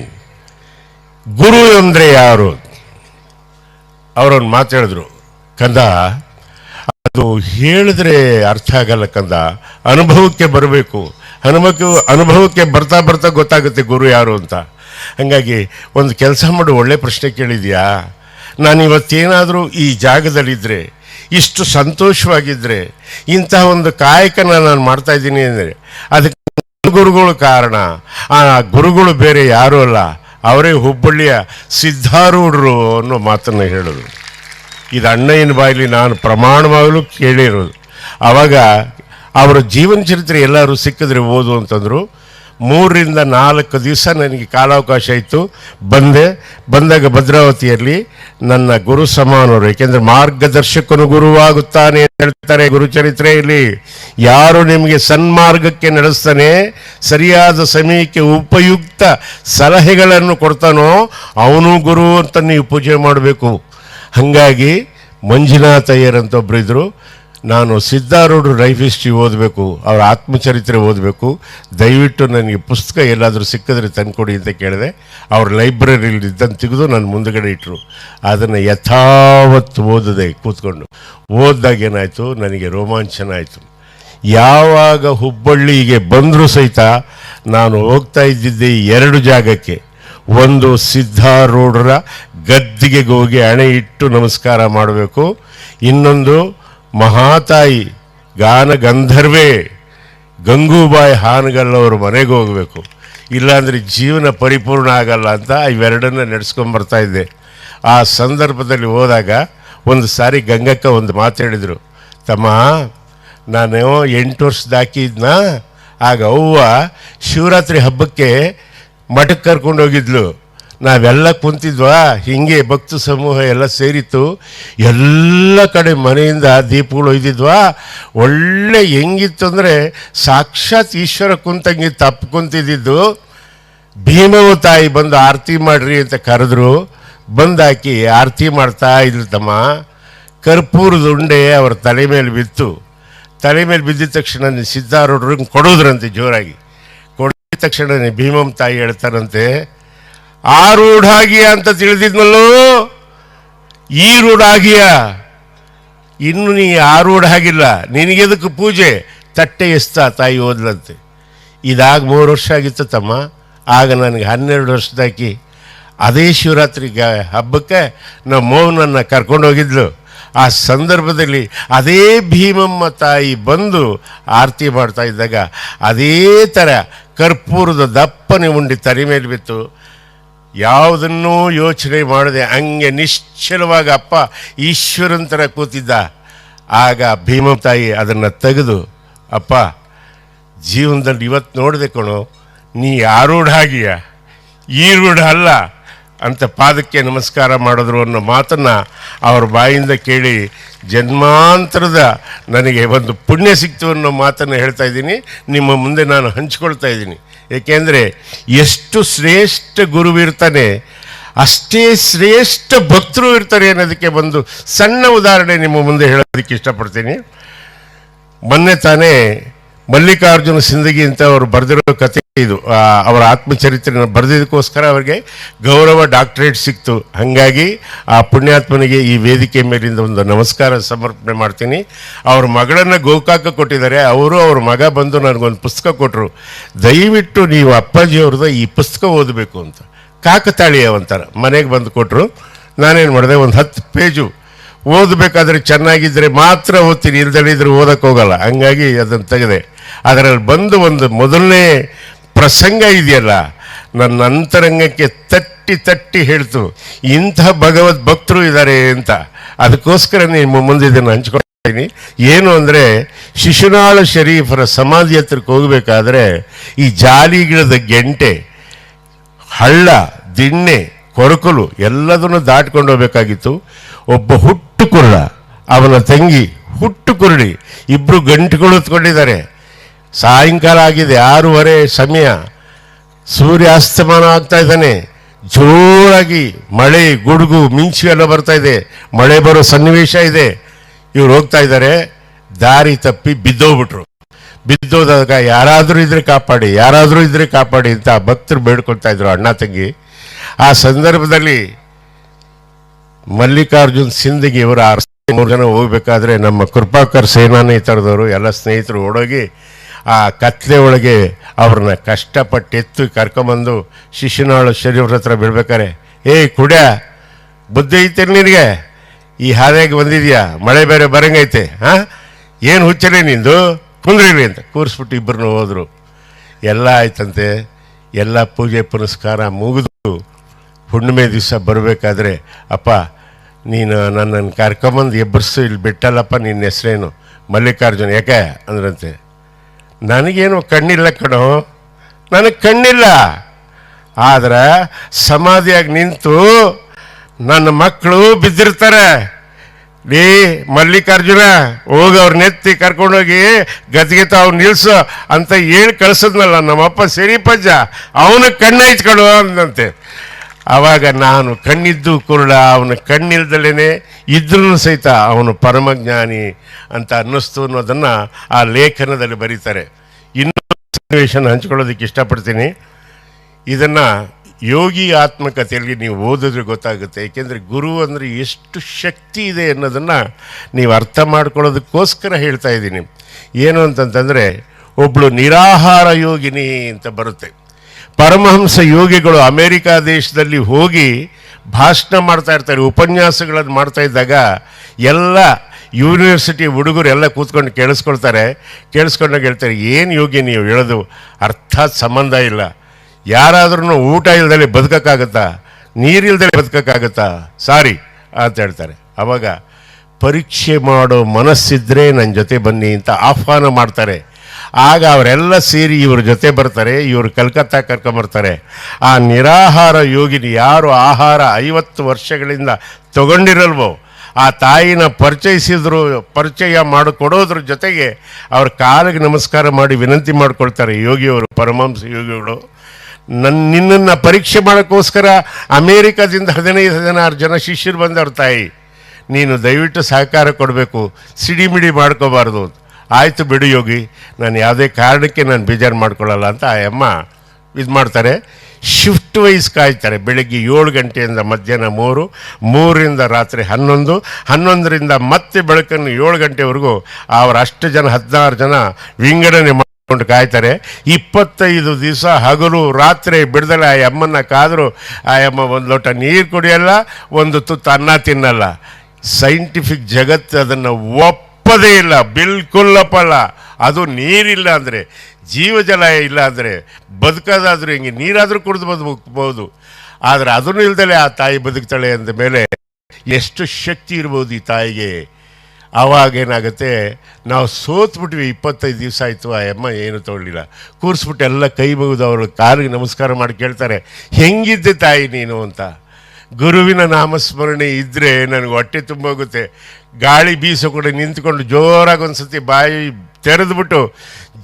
ಗುರು ಅಂದರೆ ಯಾರು? ಅವರೊಂದು ಮಾತಾಡಿದ್ರು ಕಂದ, ಅದು ಹೇಳಿದ್ರೆ ಅರ್ಥ ಆಗಲ್ಲ ಕಂದ. ಅನುಭವಕ್ಕೆ ಬರಬೇಕು. ಅನುಭವಕ್ಕೆ ಅನುಭವಕ್ಕೆ ಬರ್ತಾ ಬರ್ತಾ ಗೊತ್ತಾಗುತ್ತೆ ಗುರು ಯಾರು ಅಂತ. ಹಾಗಾಗಿ ಒಂದು ಕೆಲಸ ಮಾಡು, ಒಳ್ಳೆ ಪ್ರಶ್ನೆ ಕೇಳಿದ್ಯಾ? ನಾನು ಇವತ್ತೇನಾದರೂ ಈ ಜಾಗದಲ್ಲಿದ್ದರೆ ಇಷ್ಟು ಸಂತೋಷವಾಗಿದ್ದರೆ ಇಂತಹ ಒಂದು ಕಾಯಕನ ನಾನು ಮಾಡ್ತಾ ಇದ್ದೀನಿ ಅಂದರೆ, ಅದಕ್ಕೆ ಗುರುಗಳು ಕಾರಣ. ಆ ಗುರುಗಳು ಬೇರೆ ಯಾರೂ ಅಲ್ಲ. ಅವರೇ ಹುಬ್ಬಳ್ಳಿಯ ಸಿದ್ಧಾರೂಢರು ಅನ್ನೋ ಮಾತನ್ನು ಹೇಳಿದ್ರು ಇದು ಅಣ್ಣಯ್ಯನ ಬಾಯಲ್ಲಿ ನಾನು ಪ್ರಮಾಣವಾಗಲೂ ಕೇಳಿರೋದು. ಆವಾಗ ಅವರ ಜೀವನ ಚರಿತ್ರೆ ಎಲ್ಲರೂ ಸಿಕ್ಕಿದ್ರೆ ಓದು ಅಂತಂದರು. ಮೂರರಿಂದ ನಾಲ್ಕು ದಿವಸ ನನಗೆ ಕಾಲಾವಕಾಶ ಇತ್ತು. ಬಂದೆ. ಬಂದಾಗ ಭದ್ರಾವತಿಯಲ್ಲಿ ನನ್ನ ಗುರು ಸಮಾನರು, ಏಕೆಂದರೆ ಮಾರ್ಗದರ್ಶಕನು ಗುರುವಾಗುತ್ತಾನೆ ಅಂತ ಹೇಳ್ತಾರೆ ಗುರುಚರಿತ್ರೆಯಲ್ಲಿ. ಯಾರು ನಿಮಗೆ ಸನ್ಮಾರ್ಗಕ್ಕೆ ನಡೆಸ್ತಾನೆ, ಸರಿಯಾದ ಸಮಯಕ್ಕೆ ಉಪಯುಕ್ತ ಸಲಹೆಗಳನ್ನು ಕೊಡ್ತಾನೋ ಅವನು ಗುರು ಅಂತ ನೀವು ಪೂಜೆ ಮಾಡಬೇಕು. ಹಾಗಾಗಿ ಮಂಜುನಾಥ ಅಯ್ಯರ್ ಅಂತ ಒಬ್ರು ಇದ್ರು. ನಾನು ಸಿದ್ಧಾರೂಢ ಲೈಫ್ ಹಿಸ್ಟ್ರಿ ಓದಬೇಕು, ಅವರ ಆತ್ಮಚರಿತ್ರೆ ಓದಬೇಕು. ದಯವಿಟ್ಟು ನನಗೆ ಪುಸ್ತಕ ಎಲ್ಲಾದರೂ ಸಿಕ್ಕಿದ್ರೆ ತಂದುಕೊಡಿ ಅಂತ ಕೇಳಿದೆ. ಅವ್ರ ಲೈಬ್ರರಿಲಿ ಇದ್ದಂತ ತೆಗೆದು ನನ್ನ ಮುಂದುಗಡೆ ಇಟ್ಟರು ಅದನ್ನು ಯಥಾವತ್ತು ಓದಿದೆ ಕೂತ್ಕೊಂಡು. ಓದಿದಾಗ ಏನಾಯಿತು? ನನಗೆ ರೋಮಾಂಚನ ಆಯಿತು. ಯಾವಾಗ ಹುಬ್ಬಳ್ಳಿಗೆ ಬಂದರೂ ಸಹಿತ ನಾನು ಹೋಗ್ತಾ ಇದ್ದಿದ್ದೆ ಎರಡು ಜಾಗಕ್ಕೆ. ಒಂದು ಸಿದ್ಧಾರೂಢರ ಗದ್ದಿಗೆ ಹೋಗಿ ಹಣೆ ಇಟ್ಟು ನಮಸ್ಕಾರ ಮಾಡಬೇಕು. ಇನ್ನೊಂದು ಮಹಾತಾಯಿ ಗಾನ ಗಂಧರ್ವೇ ಗಂಗೂಬಾಯಿ ಹಾನಗಲ್ಲವ್ರ ಮನೆಗೆ ಹೋಗಬೇಕು. ಇಲ್ಲಾಂದರೆ ಜೀವನ ಪರಿಪೂರ್ಣ ಆಗಲ್ಲ ಅಂತ ಇವೆರಡನ್ನ ನಡೆಸ್ಕೊಂಬರ್ತಾ ಇದ್ದೆ. ಆ ಸಂದರ್ಭದಲ್ಲಿ ಹೋದಾಗ ಒಂದು ಸಾರಿ ಗಂಗಕ್ಕ ಒಂದು ಮಾತು ತಮ್ಮ ನಾನು ಎಂಟು ವರ್ಷದ ಹಾಕಿದ್ನ ಆಗ ಅವ್ವ ಶಿವರಾತ್ರಿ ಹಬ್ಬಕ್ಕೆ ಮಠಕ್ಕೆ ಕರ್ಕೊಂಡು ಹೋಗಿದ್ಲು. ನಾವೆಲ್ಲ ಕುಂತಿದ್ವಾ, ಹಿಂಗೆ ಭಕ್ತ ಸಮೂಹ ಎಲ್ಲ ಸೇರಿತ್ತು. ಎಲ್ಲ ಕಡೆ ಮನೆಯಿಂದ ದೀಪಗಳು ಒಯ್ದಿದ್ವಾ. ಒಳ್ಳೆ ಹೆಂಗಿತ್ತು ಅಂದರೆ ಸಾಕ್ಷಾತ್ ಈಶ್ವರ ಕುಂತಂಗೆ ತಪ್ಪು ಕುಂತಿದ್ದು ಭೀಮವ ತಾಯಿ ಬಂದು ಆರತಿ ಮಾಡ್ರಿ ಅಂತ ಕರೆದ್ರು. ಬಂದಾಕಿ ಆರತಿ ಮಾಡ್ತಾ ಇದ್ರು ತಮ್ಮ. ಕರ್ಪೂರದ ಉಂಡೆ ಅವ್ರ ತಲೆ ಮೇಲೆ ಬಿತ್ತು. ತಲೆ ಮೇಲೆ ಬಿದ್ದಿದ ತಕ್ಷಣ ಸಿದ್ಧಾರೂಢರು ಕೊಡೋದ್ರಂತೆ ಜೋರಾಗಿ. ಕೊಡಿದ ತಕ್ಷಣ ಭೀಮಂ ತಾಯಿ ಹೇಳ್ತಾರಂತೆ ಆ ರೂಢಾಗಿಯ ಅಂತ ತಿಳಿದಿದ್ನಲ್ಲೋ? ಈ ರೂಢಾಗಿಯ ಇನ್ನು ನೀ ಆರೂಢ ಆಗಿಲ್ಲ ನಿನಗೆದಕ್ಕೆ ಪೂಜೆ? ತಟ್ಟೆ ಎಸ್ತಾ ತಾಯಿ ಓದ್ಲಂತೆ ಇದಾಗ ಮೂರು ವರ್ಷ ಆಗಿತ್ತು ತಮ್ಮ. ಆಗ ನನಗೆ ಹನ್ನೆರಡು ವರ್ಷದಾಕಿ ಅದೇ ಶಿವರಾತ್ರಿ ಹಬ್ಬಕ್ಕೆ ನಮ್ಮ ಕರ್ಕೊಂಡು ಹೋಗಿದ್ಲು. ಆ ಸಂದರ್ಭದಲ್ಲಿ ಅದೇ ಭೀಮಮ್ಮ ತಾಯಿ ಬಂದು ಆರತಿ ಮಾಡ್ತಾ ಇದ್ದಾಗ ಅದೇ ಥರ ಕರ್ಪೂರದ ದಪ್ಪನೆ ಉಂಡಿ ತಲೆ ಮೇಲೆ ಬಿತ್ತು. ಯಾವುದನ್ನೂ ಯೋಚನೆ ಮಾಡದೆ ಹಂಗೆ ನಿಶ್ಚಲವಾಗಿ ಅಪ್ಪ ಈಶ್ವರಂತರ ಕೂತಿದ್ದ. ಆಗ ಭೀಮ ತಾಯಿ ಅದನ್ನು ತೆಗೆದು, ಅಪ್ಪ, ಜೀವನದಲ್ಲಿ ಇವತ್ತು ನೋಡಿದೆ ಕಣೋ, ನೀ ಆರೂಢ ಆಗಿಯ? ಈ ರೂಢ ಅಲ್ಲ. ಅಂತ ಪಾದಕ್ಕೆ ನಮಸ್ಕಾರ ಮಾಡಿದ್ರು ಅನ್ನೋ ಮಾತನ್ನು ಅವ್ರ ಬಾಯಿಂದ ಕೇಳಿ ಜನ್ಮಾಂತರದ ನನಗೆ ಒಂದು ಪುಣ್ಯ ಸಿಕ್ತು ಅನ್ನೋ ಮಾತನ್ನು ಹೇಳ್ತಾ ಇದ್ದೀನಿ. ನಿಮ್ಮ ಮುಂದೆ ನಾನು ಹಂಚ್ಕೊಳ್ತಾ ಇದ್ದೀನಿ. ಏಕೆಂದರೆ ಎಷ್ಟು ಶ್ರೇಷ್ಠ ಗುರುವಿರ್ತಾನೆ ಅಷ್ಟೇ ಶ್ರೇಷ್ಠ ಭಕ್ತರು ಇರ್ತಾರೆ ಅನ್ನೋದಕ್ಕೆ ಒಂದು ಸಣ್ಣ ಉದಾಹರಣೆ ನಿಮ್ಮ ಮುಂದೆ ಹೇಳೋದಕ್ಕೆ ಇಷ್ಟಪಡ್ತೀನಿ. ಮೊನ್ನೆ ತಾನೇ ಮಲ್ಲಿಕಾರ್ಜುನ ಸಿಂದಗಿ ಅಂತ ಅವರು ಬರೆದಿರೋ ಕತೆ ಇದು ಅವರ ಆತ್ಮಚರಿತ್ರೆಯನ್ನು ಬರೆದಿದ್ದಕ್ಕೋಸ್ಕರ ಅವರಿಗೆ ಗೌರವ ಡಾಕ್ಟರೇಟ್ ಸಿಕ್ತು. ಹಾಗಾಗಿ ಆ ಪುಣ್ಯಾತ್ಮನಿಗೆ ಈ ವೇದಿಕೆ ಮೇಲಿಂದ ಒಂದು ನಮಸ್ಕಾರ ಸಮರ್ಪಣೆ ಮಾಡ್ತೀನಿ. ಅವ್ರ ಮಗಳನ್ನು ಗೋಕಾಕ ಕೊಟ್ಟಿದ್ದಾರೆ. ಅವರು ಅವ್ರ ಮಗ ಬಂದು ನನಗೊಂದು ಪುಸ್ತಕ ಕೊಟ್ಟರು ದಯವಿಟ್ಟು ನೀವು ಅಪ್ಪಾಜಿಯವ್ರದ್ದು ಈ ಪುಸ್ತಕ ಓದಬೇಕು ಅಂತ. ಕಾಕತಾಳಿ ಅಂತಾರೆ ಮನೆಗೆ ಬಂದು ಕೊಟ್ಟರು ನಾನೇನು ಮಾಡಿದೆ? ಒಂದು ಹತ್ತು ಪೇಜು. ಓದಬೇಕಾದ್ರೆ ಚೆನ್ನಾಗಿದ್ದರೆ ಮಾತ್ರ ಓದ್ತೀನಿ. ಇಲ್ದಲ್ಲಿದ್ರೆ ಓದೋಕ್ಕೋಗಲ್ಲ. ಹಂಗಾಗಿ ಅದನ್ನು ತೆಗೆದೆ. ಅದರಲ್ಲಿ ಬಂದು ಒಂದು ಮೊದಲನೇ ಪ್ರಸಂಗ ಇದೆಯಲ್ಲ? ನನ್ನ ಅಂತರಂಗಕ್ಕೆ ತಟ್ಟಿ ತಟ್ಟಿ ಹೇಳ್ತು, ಇಂಥ ಭಗವದ್ ಭಕ್ತರು ಇದ್ದಾರೆ ಅಂತ. ಅದಕ್ಕೋಸ್ಕರ ನಿಮ್ಮ ಮುಂದೆ ಇದನ್ನು ಹಂಚ್ಕೊಳ್ತೀನಿ ಏನು ಅಂದರೆ, ಶಿಶುನಾಳ ಶರೀಫರ ಸಮಾಧಿ ಹತ್ರಕ್ಕೆ ಹೋಗಬೇಕಾದ್ರೆ, ಈ ಜಾಲಿ ಗಿಡದ ಗೆಂಟೆ, ಹಳ್ಳ, ದಿಣ್ಣೆ, ಕೊರಕಲು ಎಲ್ಲದನ್ನು ದಾಟ್ಕೊಂಡು ಹೋಗಬೇಕಾಗಿತ್ತು. ಒಬ್ಬ ಹುಟ್ಟು ಕುರುಡ ಅವನ ತಂಗಿ ಹುಟ್ಟು ಕುರುಡಿ ಇಬ್ಬರು ಗಂಟುಗಳು ಹೊತ್ಕೊಂಡಿದ್ದಾರೆ. ಸಾಯಂಕಾಲ ಆಗಿದೆ ಆರೂವರೆ, ಸಮಯ. ಸೂರ್ಯಾಸ್ತಮಾನ ಆಗ್ತಾ ಇದ್ದಾನೆ. ಜೋರಾಗಿ ಮಳೆ, ಗುಡುಗು ಮಿಂಚು ಎಲ್ಲ ಬರ್ತಾ ಇದೆ. ಮಳೆ ಬರೋ ಸನ್ನಿವೇಶ ಇದೆ. ಇವ್ರು ಹೋಗ್ತಾ ಇದ್ದಾರೆ. ದಾರಿ ತಪ್ಪಿ ಬಿದ್ದೋಗ್ಬಿಟ್ರು. ಬಿದ್ದೋದಾಗ ಯಾರಾದರೂ ಇದ್ರೆ ಕಾಪಾಡಿ, ಯಾರಾದರೂ ಇದ್ರೆ ಕಾಪಾಡಿ ಅಂತ ಭಕ್ತರು ಬೇಡ್ಕೊಳ್ತಾ ಇದ್ರು ಅಣ್ಣ ತಂಗಿ. ಆ ಸಂದರ್ಭದಲ್ಲಿ ಮಲ್ಲಿಕಾರ್ಜುನ್ ಸಿಂಧಗಿ ಇವರು ಆರ್ ಮೂರು ಜನ ಹೋಗ್ಬೇಕಾದ್ರೆ ನಮ್ಮ ಕೃಪಾಕರ್ ಸೇನಾನೇ ತರದವರು ಎಲ್ಲ ಸ್ನೇಹಿತರು ಓಡೋಗಿ ಆ ಕತ್ಲೆ ಒಳಗೆ ಅವ್ರನ್ನ ಕಷ್ಟಪಟ್ಟು ಎತ್ತು ಕರ್ಕೊಂಬಂದು ಶಿಶುನಾಳು ಶರೀರ ಹತ್ರ ಬಿಡ್ಬೇಕಾರೆ ಏಯ್ ಕುಡ್ಯ, ಬುದ್ಧಿ ಐತೆ ನಿನಗೆ? ಈ ಹಾದಿಯಾಗಿ ಬಂದಿದ್ಯಾ? ಮಳೆ ಬೇರೆ ಬರಂಗೈತೆ ಹಾಂ ಏನು ಹುಚ್ಚರೇ ನಿಂದು? ಕುಂದ್ರಿರಿ ಅಂತ ಕೂರಿಸ್ಬಿಟ್ಟು ಇಬ್ಬರನ್ನು ಹೋದರು. ಎಲ್ಲ ಆಯ್ತಂತೆ, ಎಲ್ಲ ಪೂಜೆ ಪುನಸ್ಕಾರ ಮುಗಿದು ಹುಣ್ಣಿಮೆ ದಿವಸ ಬರಬೇಕಾದ್ರೆ, ಅಪ್ಪ, ನೀನು ನನ್ನನ್ನು ಕರ್ಕೊಂಬಂದು ಎಬ್ಬರಿಸು ಇಲ್ಲಿ ಬಿಟ್ಟಲ್ಲಪ್ಪ ನಿನ್ನ ಹೆಸರೇನು? ಮಲ್ಲಿಕಾರ್ಜುನ್, ಯಾಕೆ? ಅಂದ್ರಂತೆ. ನನಗೇನು ಕಣ್ಣಿಲ್ಲ ಕಣೋ? ನನಗೆ ಕಣ್ಣಿಲ್ಲ. ಆದ್ರೆ ಸಮಾಧಿಯಾಗಿ ನಿಂತು ನನ್ನ ಮಕ್ಕಳು ಬಿದ್ದಿರ್ತಾರೆ. ಡೀ ಮಲ್ಲಿಕಾರ್ಜುನ, ಹೋಗಿ ಅವ್ರ ನೆತ್ತಿ ಕರ್ಕೊಂಡೋಗಿ ಗದ್ಗೆತ ಅವ್ರು ನಿಲ್ಸು ಅಂತ ಹೇಳಿ ಕಳ್ಸದ್ನಲ್ಲ ನಮ್ಮಪ್ಪ ಸಿರಿಪಜ್ಜ. ಅವನು ಕಣ್ಣ ಇಚ್ಕೊಡು ಅಂದಂತೆ ಆವಾಗ ನಾನು ಕಣ್ಣಿದ್ದು ಕುರುಳ, ಅವನ ಕಣ್ಣಿಲ್ದಲೇ ಇದ್ರೂ ಸಹಿತ ಅವನು ಪರಮಜ್ಞಾನಿ. ಅಂತ ಅನ್ನಿಸ್ತು ಅನ್ನೋದನ್ನು ಆ ಲೇಖನದಲ್ಲಿ ಬರೀತಾರೆ. ಇನ್ನೊಂದು ಸನ್ನಿವೇಶನ ಹಂಚ್ಕೊಳ್ಳೋದಕ್ಕೆ ಇಷ್ಟಪಡ್ತೀನಿ. ಇದನ್ನು ಯೋಗಿ ಆತ್ಮಕಥೆಯಲ್ಲಿ ನೀವು ಓದಿದ್ರೆ ಗೊತ್ತಾಗುತ್ತೆ. ಏಕೆಂದರೆ ಗುರು ಅಂದರೆ ಎಷ್ಟು ಶಕ್ತಿ ಇದೆ ಅನ್ನೋದನ್ನು ನೀವು ಅರ್ಥ ಮಾಡ್ಕೊಳ್ಳೋದಕ್ಕೋಸ್ಕರ ಹೇಳ್ತಾ ಇದ್ದೀನಿ. ಏನು ಅಂತಂತಂದರೆ ಒಬ್ಬಳು ನಿರಾಹಾರ ಯೋಗಿನಿ ಅಂತ ಬರುತ್ತೆ. ಪರಮಹಂಸ ಯೋಗಿಗಳು ಅಮೇರಿಕಾ ದೇಶದಲ್ಲಿ ಹೋಗಿ ಭಾಷಣ ಮಾಡ್ತಾ ಇರ್ತಾರೆ, ಉಪನ್ಯಾಸಗಳನ್ನು ಮಾಡ್ತಾ ಇದ್ದಾಗ ಎಲ್ಲ ಯೂನಿವರ್ಸಿಟಿ ಹುಡುಗರು ಎಲ್ಲ ಕೂತ್ಕೊಂಡು ಕೇಳಿಸ್ಕೊಳ್ತಾರೆ. ಕೇಳಿಸ್ಕೊಂಡಾಗ ಹೇಳ್ತಾರೆ, ಏನು ಯೋಗಿ ನೀವು ಹೇಳೋದು? ಅರ್ಥಾತ್ ಸಂಬಂಧ ಇಲ್ಲ. ಯಾರಾದ್ರೂ ಊಟ ಇಲ್ದಲೆ ಬದುಕೋಕ್ಕಾಗುತ್ತಾ? ನೀರಿಲ್ದಲೆ ಬದುಕೋಕ್ಕಾಗುತ್ತಾ? ಸಾರಿ, ಅಂತ ಹೇಳ್ತಾರೆ. ಅವಾಗ, ಪರೀಕ್ಷೆ ಮಾಡೋ ಮನಸ್ಸಿದ್ರೆ ನನ್ನ ಜೊತೆ ಬನ್ನಿ ಅಂತ ಆಹ್ವಾನ ಮಾಡ್ತಾರೆ. ಆಗ ಅವರೆಲ್ಲ ಸೇರಿ ಇವ್ರ ಜೊತೆ ಬರ್ತಾರೆ, ಇವರು ಕಲ್ಕತ್ತಾ ಕರ್ಕೊಂಬರ್ತಾರೆ ಆ ನಿರಾಹಾರ ಯೋಗಿನಿ ಯಾರು ಆಹಾರ ಐವತ್ತು ವರ್ಷಗಳಿಂದ ತಗೊಂಡಿರಲ್ವೋ? ಆ ತಾಯಿನ ಪರಿಚಯಿಸಿದ್ರು, ಪರಿಚಯ ಮಾಡಿಕೊಡೋದ್ರ ಜೊತೆಗೆ ಅವ್ರ ಕಾಲಿಗೆ ನಮಸ್ಕಾರ ಮಾಡಿ ವಿನಂತಿ ಮಾಡಿಕೊಳ್ತಾರೆ, ಯೋಗಿಯವರು ಪರಮಾಂಸ ಯೋಗಿಗಳು ನನ್ನ ನಿನ್ನನ್ನು ಪರೀಕ್ಷೆ ಮಾಡೋಕ್ಕೋಸ್ಕರ ಅಮೇರಿಕಾದಿಂದ ಹದಿನೈದು ಹದಿನಾರು ಜನ ಶಿಷ್ಯರು ಬಂದವ್ರ ತಾಯಿ. ನೀನು ದಯವಿಟ್ಟು ಸಹಕಾರ ಕೊಡಬೇಕು, ಸಿಡಿಮಿಡಿ ಮಾಡ್ಕೋಬಾರ್ದು ಆಯಿತು ಬಿಡು ಯೋಗಿ, ನಾನು ಯಾವುದೇ ಕಾರಣಕ್ಕೆ ನಾನು ಬೇಜಾರು ಮಾಡ್ಕೊಳ್ಳಲ್ಲ ಅಂತ ಆ ಅಮ್ಮ ಇದು ಮಾಡ್ತಾರೆ ಶಿಫ್ಟ್ ವೈಸ್ ಕಾಯ್ತಾರೆ. ಬೆಳಗ್ಗೆ ಏಳು ಗಂಟೆಯಿಂದ ಮಧ್ಯಾಹ್ನ ಮೂರು ಮೂರಿಂದ ರಾತ್ರಿ ಹನ್ನೊಂದು, ಹನ್ನೊಂದರಿಂದ ಮತ್ತೆ ಬೆಳಕನ್ನು ಏಳು ಗಂಟೆವರೆಗೂ ಅವರ ಅಷ್ಟು ಜನ, ಹದಿನಾರು ಜನ ವಿಂಗಡಣೆ ಮಾಡಿಕೊಂಡು ಕಾಯ್ತಾರೆ. ಇಪ್ಪತ್ತೈದು ದಿವಸ ಹಗಲು, ರಾತ್ರಿ ಬಿಡದಲ್ಲ ಆ ಅಮ್ಮನ ಕಾದರೂ ಆ ಅಮ್ಮ ಒಂದು ಲೋಟ ನೀರು ಕುಡಿಯಲ್ಲ, ಒಂದು ತುತ್ತು ಅನ್ನ ತಿನ್ನಲ್ಲ. ಸೈಂಟಿಫಿಕ್ ಜಗತ್ತು ಅದನ್ನು ಒಪ್ಪದೇ ಇಲ್ಲ. ಬಿಲ್ಕುಲ್ಲಪ್ಪಲ್ಲ ಅದು ನೀರಿಲ್ಲ ಅಂದರೆ ಜೀವಜಲ ಇಲ್ಲ ಅಂದರೆ ಬದುಕೋದಾದರೂ ಹಿಂಗೆ? ನೀರಾದರೂ ಕುಡಿದು ಬದುಕಬಹುದು ಆದರೆ ಅದನ್ನು ಇಲ್ದಲೆ ಆ ತಾಯಿ ಬದುಕ್ತಾಳೆ ಅಂದ ಮೇಲೆ ಎಷ್ಟು ಶಕ್ತಿ ಇರ್ಬೋದು ಈ ತಾಯಿಗೆ? ಆವಾಗ ಏನಾಗುತ್ತೆ? ನಾವು ಸೋತ್ಬಿಟ್ವಿ, ಇಪ್ಪತ್ತೈದು ದಿವಸ ಆಯಿತು. ಆ ಅಮ್ಮ ಏನು ತೊಗೊಳ್ಳಿಲ್ಲ. ಕೂರಿಸ್ಬಿಟ್ಟು ಎಲ್ಲ ಕೈ ಅವರು ಕಾಲಿಗೆ ನಮಸ್ಕಾರ ಮಾಡಿ ಕೇಳ್ತಾರೆ, ಹೆಂಗಿದ್ದೆ ತಾಯಿ ನೀನು? ಅಂತ. ಗುರುವಿನ ನಾಮಸ್ಮರಣೆ ಇದ್ದರೆ ನನಗೆ ಹೊಟ್ಟೆ ತುಂಬೋಗುತ್ತೆ ಗಾಳಿ ಬೀಸೋ ಕೂಡ ನಿಂತ್ಕೊಂಡು ಜೋರಾಗಿ ಒಂದು ಸತಿ ಬಾಯಿ ತೆರೆದ್ಬಿಟ್ಟು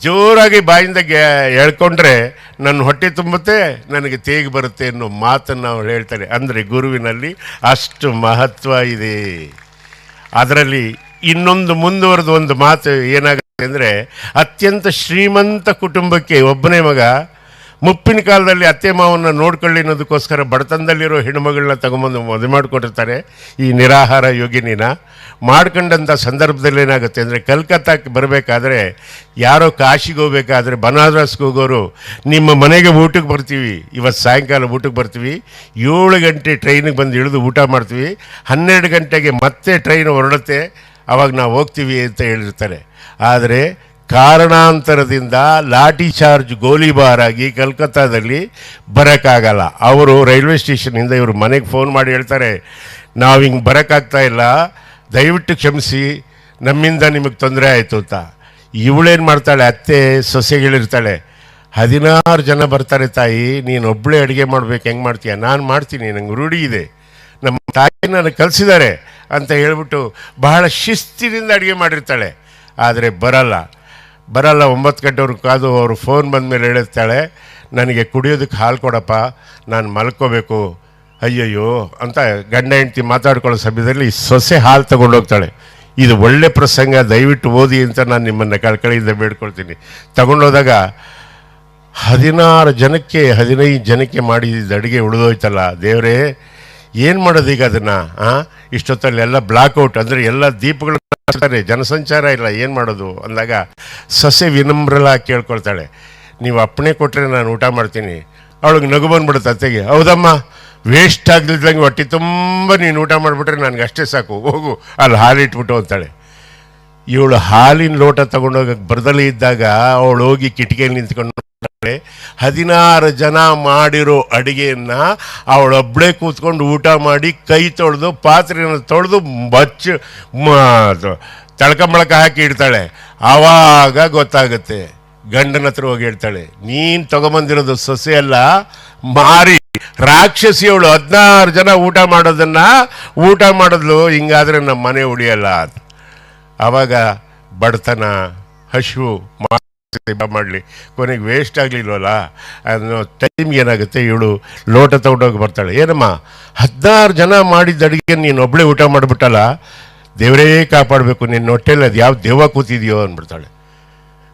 ಜೋರಾಗಿ ಬಾಯಿಂದ ಎಳ್ಕೊಂಡ್ರೆ ನನ್ನ ಹೊಟ್ಟೆ ತುಂಬುತ್ತೆ, ನನಗೆ ತೇಗಿ ಬರುತ್ತೆ ಅನ್ನೋ ಮಾತನ್ನು ಅವ್ರು ಹೇಳ್ತಾರೆ. ಅಂದರೆ ಗುರುವಿನಲ್ಲಿ ಅಷ್ಟು ಮಹತ್ವ ಇದೆ. ಅದರಲ್ಲಿ ಇನ್ನೊಂದು ಮುಂದುವರೆದ ಒಂದು ಮಾತು ಏನಾಗುತ್ತೆ ಅಂದರೆ, ಅತ್ಯಂತ ಶ್ರೀಮಂತ ಕುಟುಂಬಕ್ಕೆ ಒಬ್ಬನೇ ಮಗ ಮುಪ್ಪಿನ ಕಾಲದಲ್ಲಿ ಅತ್ತೆ ಮಾವನ್ನ ನೋಡ್ಕೊಳ್ಳಿ ಅನ್ನೋದಕ್ಕೋಸ್ಕರ ಬಡತನದಲ್ಲಿರೋ ಹೆಣ್ಮಗಳನ್ನ ತಗೊಂಬಂದು ಮದುವೆ ಮಾಡಿಕೊಟ್ಟಿರ್ತಾರೆ ಈ ನಿರಾಹಾರ ಯೋಗಿನಿನ ಮಾಡ್ಕೊಂಡಂಥ ಸಂದರ್ಭದಲ್ಲಿ ಏನಾಗುತ್ತೆ ಅಂದರೆ ಕಲ್ಕತ್ತಾಕ್ಕೆ ಬರಬೇಕಾದ್ರೆ ಯಾರೋ ಕಾಶಿಗೆ ಹೋಗ್ಬೇಕಾದ್ರೆ ಬನಾರಸ್ಗೆ ಹೋಗೋರು, ನಿಮ್ಮ ಮನೆಗೆ ಊಟಕ್ಕೆ ಬರ್ತೀವಿ, ಇವತ್ತು ಸಾಯಂಕಾಲ ಊಟಕ್ಕೆ ಬರ್ತೀವಿ, ಏಳು ಗಂಟೆ ಟ್ರೈನಿಗೆ ಬಂದು ಇಳಿದು ಊಟ ಮಾಡ್ತೀವಿ, ಹನ್ನೆರಡು ಗಂಟೆಗೆ ಮತ್ತೆ ಟ್ರೈನ್ ಹೊರಡುತ್ತೆ ಆವಾಗ ನಾವು ಹೋಗ್ತೀವಿ ಅಂತ ಹೇಳಿರ್ತಾರೆ. ಆದರೆ ಕಾರಣಾಂತರದಿಂದ ಲಾಠಿ ಚಾರ್ಜ್ ಗೋಲಿಬಾರಾಗಿ ಕಲ್ಕತ್ತಾದಲ್ಲಿ ಬರೋಕ್ಕಾಗಲ್ಲ. ಅವರು ರೈಲ್ವೆ ಸ್ಟೇಷನಿಂದ ಇವರು ಮನೆಗೆ ಫೋನ್ ಮಾಡಿ ಹೇಳ್ತಾರೆ, ನಾವು ಹಿಂಗೆ ಬರೋಕ್ಕಾಗ್ತಾ ಇಲ್ಲ, ದಯವಿಟ್ಟು ಕ್ಷಮಿಸಿ, ನಮ್ಮಿಂದ ನಿಮಗೆ ತೊಂದರೆ ಆಯಿತು ಅಂತ. ಇವಳೇನು ಮಾಡ್ತಾಳೆ, ಅತ್ತೆ, ಸೊಸೆಗಳಿರ್ತಾಳೆ, ಹದಿನಾರು ಜನ ಬರ್ತಾರೆ ತಾಯಿ, ನೀನು ಒಬ್ಬಳೇ ಅಡುಗೆ ಮಾಡ್ಬೇಕು, ಹೆಂಗೆ ಮಾಡ್ತೀಯ? ನಾನು ಮಾಡ್ತೀನಿ, ನಂಗೆ ರೂಢಿ ಇದೆ. ನಮ್ಮ ತಾಯಿ ನನಗೆ ಕಲಿಸಿದ್ದಾರೆ ಅಂತ ಹೇಳ್ಬಿಟ್ಟು ಬಹಳ ಶಿಸ್ತಿನಿಂದ ಅಡುಗೆ ಮಾಡಿರ್ತಾಳೆ. ಆದರೆ ಬರಲ್ಲ. ಬರಲ್ಲ, ಒಂಬತ್ತು ಗಂಟೆವ್ರಿಗೆ ಕಾದು ಅವರು ಫೋನ್ ಬಂದ ಮೇಲೆ ಹೇಳಿರ್ತಾಳೆ, ನನಗೆ ಕುಡಿಯೋದಕ್ಕೆ ಹಾಲು ಕೊಡಪ್ಪ, ನಾನು ಮಲ್ಕೋಬೇಕು. ಅಯ್ಯಯ್ಯೋ, ಅಂತ ಗಂಡ ಹೆಂಡ್ತಿ ಮಾತಾಡ್ಕೊಳ್ಳೋ ಸಮಯದಲ್ಲಿ ಸೊಸೆ ಹಾಲು ತಗೊಂಡೋಗ್ತಾಳೆ ಇದು ಒಳ್ಳೆ ಪ್ರಸಂಗ, ದಯವಿಟ್ಟು ಓದಿ ಅಂತ ನಾನು ನಿಮ್ಮನ್ನು ಕಳ್ಕಳಿಯಿಂದ ಬೇಡ್ಕೊಳ್ತೀನಿ. ತಗೊಂಡೋದಾಗ ಹದಿನಾರು ಜನಕ್ಕೆ, ಹದಿನೈದು ಜನಕ್ಕೆ ಮಾಡಿದ ಅಡುಗೆ ಉಳಿದೋಯ್ತಲ್ಲ, ದೇವರೇ, ಏನು ಮಾಡೋದು ಈಗ ಅದನ್ನು ಹಾಂ ಇಷ್ಟೊತ್ತಲ್ಲಿ ಎಲ್ಲ ಬ್ಲಾಕ್ಔಟ್ ಅಂದರೆ ಎಲ್ಲ ದೀಪಗಳು ಹಚ್ತಾರೆ, ಜನಸಂಚಾರ ಇಲ್ಲ ಏನು ಮಾಡೋದು ಅಂದಾಗ ಸಸ್ಯ ವಿನಮ್ರಲ ಕೇಳ್ಕೊಳ್ತಾಳೆ ನೀವು ಅಪ್ಪಣೆ ಕೊಟ್ಟರೆ ನಾನು ಊಟ ಮಾಡ್ತೀನಿ ಅವಳಿಗೆ ನಗು ಬಂದ್ಬಿಡುತ್ತೆ ಅತ್ತೆಗೆ ಹೌದಮ್ಮ ವೇಸ್ಟ್ ಆಗ್ದಿಲ್ದಂಗೆ ಹೊಟ್ಟೆ ತುಂಬ ನೀನು ಊಟ ಮಾಡಿಬಿಟ್ರೆ ನನಗೆ ಅಷ್ಟೇ ಸಾಕು ಹೋಗು ಅಲ್ಲಿ ಹಾಲಿಟ್ಬಿಟ್ಟು ಅಂತಾಳೆ ಇವಳು ಹಾಲಿನ ಲೋಟ ತಗೊಂಡೋಗಕ್ಕೆ ಬರದಲ್ಲೇ ಇದ್ದಾಗ ಅವಳು ಹೋಗಿ ಕಿಟಕಿಯಲ್ಲಿ ನಿಂತ್ಕೊಂಡು. ಹದಿನಾರು ಜನ ಮಾಡಿರೋ ಅಡಿಗೆಯನ್ನ ಅವಳೊಬ್ಬಳೇ ಕೂತ್ಕೊಂಡು ಊಟ ಮಾಡಿ ಕೈ ತೊಳೆದು ಪಾತ್ರೆಯನ್ನು ತೊಳೆದು ಬಚ್ಚ ಮಳಕ ಹಾಕಿ ಇಡ್ತಾಳೆ. ಆವಾಗ ಗೊತ್ತಾಗುತ್ತೆ, ಗಂಡನ ಹತ್ರ ಹೋಗಿ ಹೇಳ್ತಾಳೆ, ನೀನು ತಗೊಂಬಂದಿರೋದು ಸೊಸೆಯಲ್ಲ ಮಾರಿ. ರಾಕ್ಷಸಿಯವಳು ಹದಿನಾರು ಜನ ಊಟ ಮಾಡೋದನ್ನ, ಊಟ ಮಾಡಿದ್ಲು, ಹಿಂಗಾದ್ರೆ ನಮ್ಮ ಮನೆ ಉಳಿಯಲ್ಲ. ಅಂತ ಆವಾಗ ಬಡತನ, ಹಶು ಮಾಡಲಿ. ಕೊನೆಗೆ ವೇಸ್ಟ್ ಆಗಲಿಲ್ವಲ್ಲ? ಅನ್ನೋ ಟೈಮ್ ಏನಾಗುತ್ತೆ ಇವಳು ಲೋಟ ತಗೊಂಡೋಗಿ ಬರ್ತಾಳೆ. ಏನಮ್ಮ, ಹದಿನಾರು ಜನ ಮಾಡಿದ ಅಡುಗೆ ನೀನು ಒಬ್ಬಳೇ ಊಟ ಮಾಡಿಬಿಟ್ಟಲ್ಲ? ದೇವರೇ ಕಾಪಾಡಬೇಕು, ನಿನ್ನ ಹೊಟ್ಟೆಲಿ ಅದು ಯಾವ ದೇವ ಕೂತಿದೆಯೋ ಅಂದ್ಬಿಡ್ತಾಳೆ.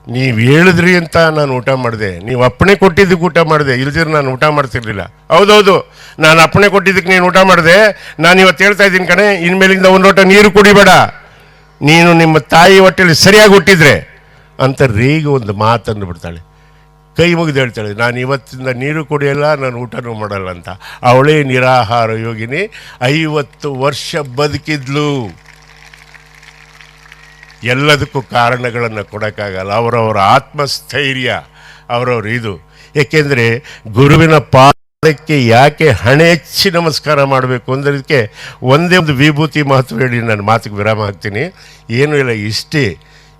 ನೀವು ಹೇಳಿದ್ರಿ ಅಂತ ನಾನು ಊಟ ಮಾಡಿದೆ. ನೀವು ಅಪ್ಪಣೆ ಕೊಟ್ಟಿದ್ದಕ್ಕೆ ಊಟ ಮಾಡಿದೆ. ಇಲ್ದಿದ್ರೆ ನಾನು ಊಟ ಮಾಡ್ತಿರ್ಲಿಲ್ಲ. ಹೌದೌದು, ನಾನು ಅಪ್ಪಣೆ ಕೊಟ್ಟಿದ್ದಕ್ಕೆ ನೀನು ಊಟ ಮಾಡಿದೆ. ನಾನು ಇವತ್ತು ಹೇಳ್ತಾ ಇದ್ದೀನಿ ಕಣೆ, ಇನ್ಮೇಲಿಂದ ಒಂದು ಲೋಟ ನೀರು ಕುಡಿಬೇಡ. ನೀನು ನಿಮ್ಮ ತಾಯಿ ಹೊಟ್ಟೆಲಿ ಸರಿಯಾಗಿ ಹುಟ್ಟಿದ್ರೆ ಅಂತ ರೇಗಿ ಒಂದು ಮಾತನ್ನು ಬಿಡ್ತಾಳೆ. ಕೈ ಮುಗಿದು ಹೇಳ್ತಾಳೆ, ನಾನು ಇವತ್ತಿಂದ ನೀರು ಕುಡಿಯಲ್ಲ, ನಾನು ಊಟನೂ ಮಾಡಲ್ಲ ಅಂತ. ಅವಳೇ ನಿರಾಹಾರ ಯೋಗಿನಿ, ಐವತ್ತು ವರ್ಷ ಬದುಕಿದ್ಲು. ಎಲ್ಲದಕ್ಕೂ ಕಾರಣಗಳನ್ನು ಕೊಡೋಕ್ಕಾಗಲ್ಲ. ಅವರವರ ಆತ್ಮಸ್ಥೈರ್ಯ, ಅವರವ್ರ ಇದು. ಏಕೆಂದರೆ ಗುರುವಿನ ಪಾದಕ್ಕೆ ಯಾಕೆ ಹಣೆ ಹೆಚ್ಚಿ ನಮಸ್ಕಾರ ಮಾಡಬೇಕು ಅಂದದಕ್ಕೆ ಒಂದೇ ಒಂದು ವಿಭೂತಿ ಮಹತ್ವ ಹೇಳಿ ನಾನು ಮಾತಿಗೆ ವಿರಾಮ ಹಾಕ್ತೀನಿ. ಏನೂ ಇಲ್ಲ, ಇಷ್ಟೇ.